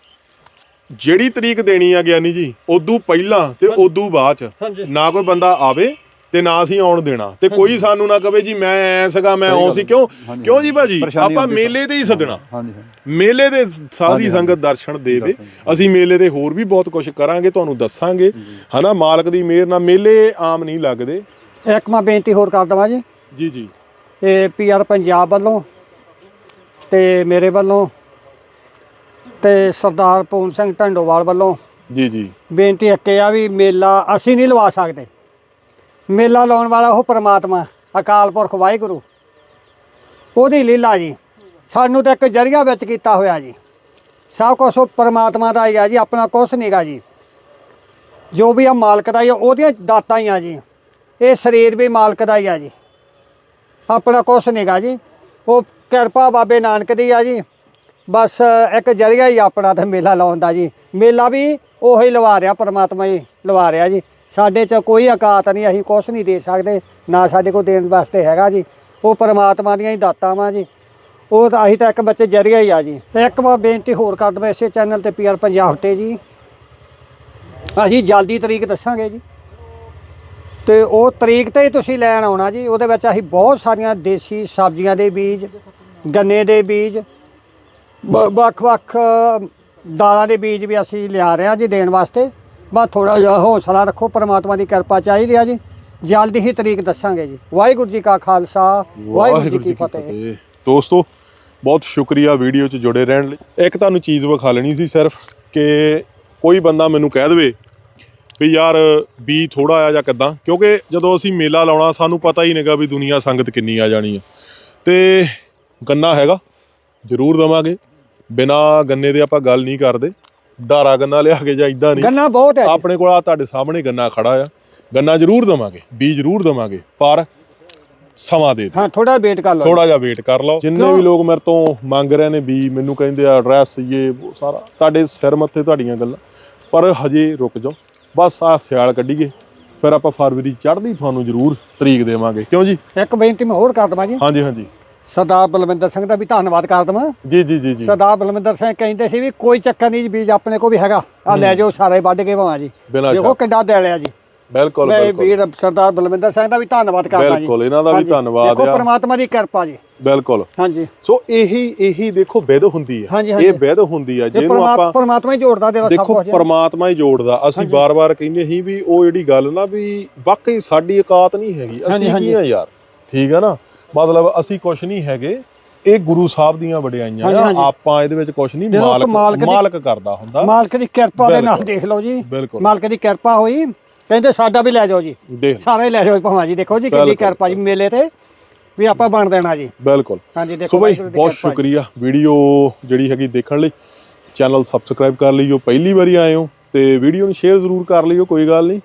ਜਿਹੜੀ ਤਰੀਕ ਦੇਣੀ ਆ ਗਿਆਨੀ ਜੀ ਉਦੋਂ ਪਹਿਲਾਂ ਤੇ ਉਦੋਂ ਬਾਅਦ ਚ। ਨਾ ਕੋਈ ਬੰਦਾ ਆਵੇ ਤੇ ਨਾ ਅਸੀਂ ਆਉਣ ਦੇਣਾ। ਤੇ ਕੋਈ ਸਾਨੂੰ ਨਾ ਕਵੇ ਜੀ ਮੈਂ ਐ ਸੀਗਾ ਮੈਂ ਆਉਂ ਸੀ। ਕਿਉਂ। ਕਿਉਂ ਜੀ ਭਾਜੀ? ਆਪਾਂ ਮੇਲੇ ਤੇ ਹੀ ਸੱਦਣਾ। ਮੇਲੇ ਦੇ ਸਾਰੀ ਸੰਗਤ ਦਰਸ਼ਨ ਦੇਵੇ। ਅਸੀਂ ਮੇਲੇ ਤੇ ਹੋਰ ਵੀ ਬਹੁਤ ਕੁਝ ਕਰਾਂਗੇ ਤੁਹਾਨੂੰ ਦੱਸਾਂਗੇ। ਹਨਾ ਮਾਲਕ ਦੀ ਮਿਹਰ ਨਾਲ ਮੇਲੇ ਆਮ ਨਹੀਂ ਲੱਗਦੇ। ਇੱਕ ਮੈਂ ਬੇਨਤੀ ਹੋਰ ਕਰ ਦਵਾਂ ਜੀ। ਜੀ ਜੀ। ਇਹ ਪੀਆਰ ਪੰਜਾਬ ਵੱਲੋਂ ਤੇ ਮੇਰੇ ਵੱਲੋਂ ਤੇ ਸਰਦਾਰ ਪੂਨ ਸਿੰਘ ਢੰਡੋਵਾਲ ਵੱਲੋਂ ਜੀ ਜੀ। ਬੇਨਤੀ ਇੱਕ ਇਹ ਆ ਵੀ ਮੇਲਾ ਅਸੀਂ ਨਹੀਂ ਲਵਾ ਸਕਦੇ। ਮੇਲਾ ਲਾਉਣ ਵਾਲਾ ਉਹ ਪ੍ਰਮਾਤਮਾ, ਅਕਾਲ ਪੁਰਖ ਵਾਹਿਗੁਰੂ। ਉਹਦੀ ਲੀਲਾ ਜੀ, ਸਾਨੂੰ ਤਾਂ ਇੱਕ ਜਰੀਆ ਵਿੱਚ ਕੀਤਾ ਹੋਇਆ ਜੀ। ਸਭ ਕੁਛ ਉਹ ਪ੍ਰਮਾਤਮਾ ਦਾ ਹੀ ਆ ਜੀ, ਆਪਣਾ ਕੁਛ ਨਹੀਂਗਾ ਜੀ। ਜੋ ਵੀ ਆ ਮਾਲਕ ਦਾ ਹੀ ਆ, ਉਹਦੀਆਂ ਦਾਤਾਂ ਹੀ ਆ ਜੀ। ਇਹ ਸਰੀਰ ਵੀ ਮਾਲਕ ਦਾ ਹੀ ਆ ਜੀ। ਆਪਣਾ ਕੁਛ ਨਹੀਂਗਾ ਜੀ। ਉਹ ਕਿਰਪਾ ਬਾਬੇ ਨਾਨਕ ਦੀ ਆ ਜੀ। ਬਸ ਇੱਕ ਜਰੀਆ ਹੀ ਆਪਣਾ ਤੇ ਮੇਲਾ ਲਾਉਣ ਦਾ ਜੀ। ਮੇਲਾ ਵੀ ਉਹੀ ਲਵਾ ਰਿਹਾ, ਪਰਮਾਤਮਾ ਹੀ ਲਵਾ ਰਿਹਾ ਜੀ। ਸਾਡੇ 'ਚ ਕੋਈ ਔਕਾਤ ਨਹੀਂ, ਅਸੀਂ ਕੁਛ ਨਹੀਂ ਦੇ ਸਕਦੇ, ਨਾ ਸਾਡੇ ਕੋਲ ਦੇਣ ਵਾਸਤੇ ਹੈਗਾ ਜੀ। ਉਹ ਪਰਮਾਤਮਾ ਦੀਆਂ ਹੀ ਦਾਤਾਂ ਵਾ ਜੀ। ਉਹ ਤਾਂ ਅਸੀਂ ਤਾਂ ਇੱਕ ਬੱਚੇ ਜਰੀਆ ਹੀ ਆ ਜੀ। ਤੇ ਇੱਕ ਵਾਰ ਬੇਨਤੀ ਹੋਰ ਕਰ ਦਵਾਂ ਇਸੇ ਚੈਨਲ ਤੇ ਪੀਆਰ ਪੰਜਾਬ ਤੇ ਜੀ। ਅਸੀਂ ਜਲਦੀ ਤਰੀਕ ਦੱਸਾਂਗੇ ਜੀ। ਤੇ ਉਹ ਤਰੀਕ ਤੇ ਹੀ ਤੁਸੀਂ ਲੈਣ ਆਉਣਾ ਜੀ। ਉਹਦੇ ਵਿੱਚ ਅਸੀਂ ਬਹੁਤ ਸਾਰੀਆਂ ਦੇਸੀ ਸਬਜ਼ੀਆਂ ਦੇ ਬੀਜ, ਗੰਨੇ ਦੇ ਬੀਜ ਬ- ਵੱਖ-ਵੱਖ ਦਾਲਾਂ ਦੇ ਬੀਜ ਵੀ ਅਸੀਂ ਲਿਆ ਰਹੇ ਹਾਂ ਜੀ ਦੇਣ ਵਾਸਤੇ। ਬਸ ਥੋੜਾ ਜਿਹਾ ਹੌਸਲਾ ਰੱਖੋ ਪ੍ਰਮਾਤਮਾ ਦੀ ਕਿਰਪਾ ਚਾਹੀਦੀ ਆ ਜੀ। ਜਲਦੀ ਹੀ ਤਰੀਕ ਦੱਸਾਂਗੇ ਜੀ। ਵਾਹਿਗੁਰੂ ਜੀ ਕਾ ਖਾਲਸਾ ਵਾਹਿਗੁਰੂ ਜੀ ਕੀ ਫਤਿਹ। ਦੋਸਤੋ ਬਹੁਤ ਸ਼ੁਕਰੀਆ ਵੀਡੀਓ 'ਚ ਜੁੜੇ ਰਹਿਣ ਲਈ। ਇੱਕ ਤੁਹਾਨੂੰ ਚੀਜ਼ ਵਿਖਾ ਲੈਣੀ ਸੀ ਸਿਰਫ ਕਿ ਕੋਈ ਬੰਦਾ ਮੈਨੂੰ ਕਹਿ ਦੇਵੇ ਵੀ ਯਾਰ ਵੀ ਥੋੜਾ ਆ ਜਾਂ ਕਿੱਦਾਂ। ਕਿਉਂਕਿ ਜਦੋਂ ਅਸੀਂ ਮੇਲਾ ਲਾਉਣਾ ਸਾਨੂੰ ਪਤਾ ਹੀ ਨਹੀਂਗਾ ਵੀ ਦੁਨੀਆ ਸੰਗਤ ਕਿੰਨੀ ਆ ਜਾਣੀ ਹੈ ਤੇ ਗੰਨਾ ਹੈਗਾ ਜ਼ਰੂਰ ਦਵਾਂਗੇ। ਬਿਨਾ ਗੰਨੇ ਦੇ ਆਪਾਂ ਗੱਲ ਨਹੀਂ ਕਰਦੇ। ਧਾਰਾ ਗੰਨਾ ਲਿਆ ਕੇ ਜਾਂ ਇਦਾਂ ਨਹੀਂ। ਗੰਨਾ ਬਹੁਤ ਹੈ ਜੀ। ਆਪਣੇ ਕੋਲ ਆ ਤੁਹਾਡੇ ਸਾਹਮਣੇ ਗੰਨਾ ਖੜਾ ਆ। ਗੰਨਾ ਜ਼ਰੂਰ ਦਵਾਂਗੇ ਬੀਜ ਜ਼ਰੂਰ ਦਵਾਂਗੇ ਪਰ ਸਮਾਂ ਦੇ ਦਿਓ। ਹਾਂ ਥੋੜਾ ਵੇਟ ਕਰ ਲਓ ਥੋੜਾ ਜਿਹਾ ਵੇਟ ਕਰ ਲਓ। ਜਿੰਨੇ? ਵੀ ਲੋਕ ਮੇਰੇ ਤੋਂ ਮੰਗ ਰਹੇ ਨੇ ਵੀ ਮੈਨੂੰ ਕਹਿੰਦੇ ਆ ਐਡਰੈਸ ਇਹ ਉਹ ਸਾਰਾ ਤੁਹਾਡੇ ਸਿਰ ਮੱਥੇ ਤੁਹਾਡੀਆਂ ਗੱਲਾਂ ਪਰ ਹਜੇ ਰੁਕ ਜਾਓ। ਬਸ ਆ ਸਿਆਲ ਕੱਢੀਏ ਫਿਰ ਆਪਾਂ ਫਰਵਰੀ ਚੜ੍ਹਦੀ ਤੁਹਾਨੂੰ ਜ਼ਰੂਰ ਤਰੀਕ ਦੇਵਾਂਗੇ। ਕਿਉਂ ਜੀ? ਇੱਕ ਬੇਨਤੀ ਮੈਂ ਹੋਰ ਕਰ ਦਵਾਂ ਜੀ। ਹਾਂਜੀ ਹਾਂਜੀ। ਸਰਦਾਰ ਬਲਵਿੰਦਰ ਸਿੰਘ ਦਾ ਵੀ ਧੰਨਵਾਦ ਕਰ ਦਵਾਂ। ਜੀ ਜੀ ਜੀ ਜੀ। ਸਰਦਾਰ ਬਲਵਿੰਦਰ ਸਿੰਘ ਕਹਿੰਦੇ ਸੀ ਵੀ ਕੋਈ ਚੱਕਰ ਨਹੀਂ ਜੀ ਬੀਜ ਆਪਣੇ ਕੋ ਵੀ ਹੈਗਾ। ਆ ਲੈ ਜਾਓ ਸਾਰੇ ਵੱਢ ਕੇ ਭਾਵਾਂ ਜੀ। ਦੇਖੋ। ਕਿੰਨਾ ਦੇ ਲਿਆ ਜੀ। ਬਿਲਕੁਲ ਮੈਂ ਵੀਰ ਸਰਦਾਰ ਬਲਵਿੰਦਰ ਸਿੰਘ ਦਾ ਵੀ ਧੰਨਵਾਦ ਕਰਦਾ ਜੀ। ਬਿਲਕੁਲ, ਇਹਨਾਂ ਦਾ ਵੀ ਧੰਨਵਾਦ ਦੇਖੋ ਆ। ਪ੍ਰਮਾਤਮਾ ਦੀ ਕਿਰਪਾ ਜੀ। ਬਿਲਕੁਲ। ਹਾਂਜੀ। ਸੋ ਇਹੀ ਇਹੀ ਦੇਖੋ ਵਿਧ ਹੁੰਦੀ ਹੈ। ਇਹ ਵਿਧ ਹੁੰਦੀ ਹੈ ਜਿਹਨੂੰ ਆਪਾਂ ਪਰਮਾਤਮਾ ਹੀ ਜੋੜਦਾ ਤੇਰਾ ਸਭ ਦੇਖੋ ਕੁਝ ਪਰਮਾਤਮਾ ਹੀ ਜੋੜਦਾ। ਅਸੀਂ ਬਾਰ-ਬਾਰ ਕਹਿੰਦੇ ਸੀ ਵੀ ਉਹ ਜਿਹੜੀ ਗੱਲ ਨਾ ਵੀ ਵਾਕਈ ਸਾਡੀ ਔਕਾਤ ਨਹੀਂ ਹੈਗੀ। ਅਸੀਂ। ਕੀ ਆ ਯਾਰ? ਠੀਕ ਹੈ ਨਾ? ਮਤਲਬ ਅਸੀਂ ਕੁਝ ਨਹੀਂ ਹੈਗੇ ਇਹ ਗੁਰੂ ਸਾਹਿਬ ਦੀਆਂ ਵਡਿਆਈਆਂ ਆ। ਆਪਾਂ ਇਹਦੇ ਵਿੱਚ ਕੁਝ ਨਹੀਂ ਮਾਲਕ ਮਾਲਕ ਕਰਦਾ ਹੁੰਦਾ। ਮਾਲਕ ਦੀ ਕਿਰਪਾ ਦੇ ਨਾਲ। ਦੇਖ ਲਓ ਜੀ। ਮਾਲਕ ਦੀ ਕਿਰਪਾ ਹੋਈ। ਕਹਿੰਦੇ ਸਾਡਾ ਵੀ ਲੈ ਜਾਓ ਜੀ। ਸਾਰਾ ਹੀ ਲੈ ਜਾਓ ਭਾਵਾਂ ਜੀ ਦੇਖੋ ਜੀ ਕਿੰਨੀ। ਕਿਰਪਾ ਜੀ ਮੇਲੇ ਤੇ ਵੀ ਆਪਾਂ ਬਣ ਦੇਣਾ ਜੀ। ਬਿਲਕੁਲ। ਹਾਂਜੀ ਦੇਖੋ ਸੋ ਬਈ ਬਹੁਤ। ਸ਼ੁਕਰੀਆ। ਵੀਡੀਓ ਜਿਹੜੀ ਹੈਗੀ ਦੇਖਣ ਲਈ ਚੈਨਲ ਸਬਸਕ੍ਰਾਈਬ ਕਰ ਲਈਓ। ਪਹਿਲੀ ਵਾਰੀ ਆਏ ਹੋ ਤੇ ਵੀਡੀਓ ਨੂੰ ਸ਼ੇਅਰ ਜ਼ਰੂਰ ਕਰ ਲਈਓ ਕੋਈ ਗੱਲ ਨਹੀਂ।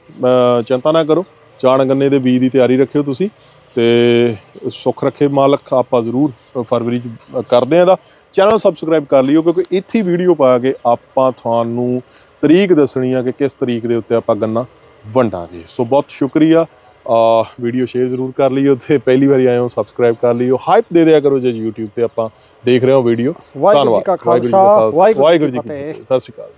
ਚਿੰਤਾ ਨਾ ਕਰੋ। ਚਾਣ ਗੰਨੇ ਦੇ ਬੀਜ ਦੀ ਤਿਆਰੀ ਰੱਖਿਓ ਤੁਸੀਂ। ਤੇ ਸੁੱਖ ਰੱਖੇ ਮਾਲਕ ਆਪਾਂ ਜ਼ਰੂਰ ਫਰਵਰੀ ਚ ਕਰਦੇ ਆਂ ਇਹਦਾ ਚੈਨਲ ਸਬਸਕ੍ਰਾਈਬ ਕਰ ਲਿਓ ਕਿਉਂਕਿ ਇੱਥੇ ਵੀਡੀਓ ਪਾ ਕੇ ਆਪਾਂ ਤੁਹਾਨੂੰ ਤਰੀਕ ਦੱਸਣੀ ਆ ਕਿ ਕਿਸ ਤਰੀਕ ਦੇ ਉੱਤੇ ਆਪਾਂ ਗੰਨਾ ਵੰਡਾਂਗੇ। ਸੋ ਬਹੁਤ ਸ਼ੁਕਰੀਆ। ਆ ਵੀਡੀਓ ਸ਼ੇਅਰ ਜ਼ਰੂਰ ਕਰ ਲਈਓ ਤੇ ਪਹਿਲੀ ਵਾਰੀ ਆਏ ਹੋ ਸਬਸਕ੍ਰਾਈਬ ਕਰ ਲਈਓ ਹਾਈਪ ਦੇ ਦਿਆ ਕਰੋ ਜੇ YouTube ਤੇ ਆਪਾਂ ਦੇਖ ਰਹੇ ਹੋ ਵੀਡੀਓ ਵਾਹਿਗੁਰੂ ਜੀ ਕਾ ਖਾਲਸਾ, ਵਾਹਿਗੁਰੂ ਜੀ ਕੀ। ਫਤਿਹ। ਸਤਿ ਸ਼੍ਰੀ ਅਕਾਲ।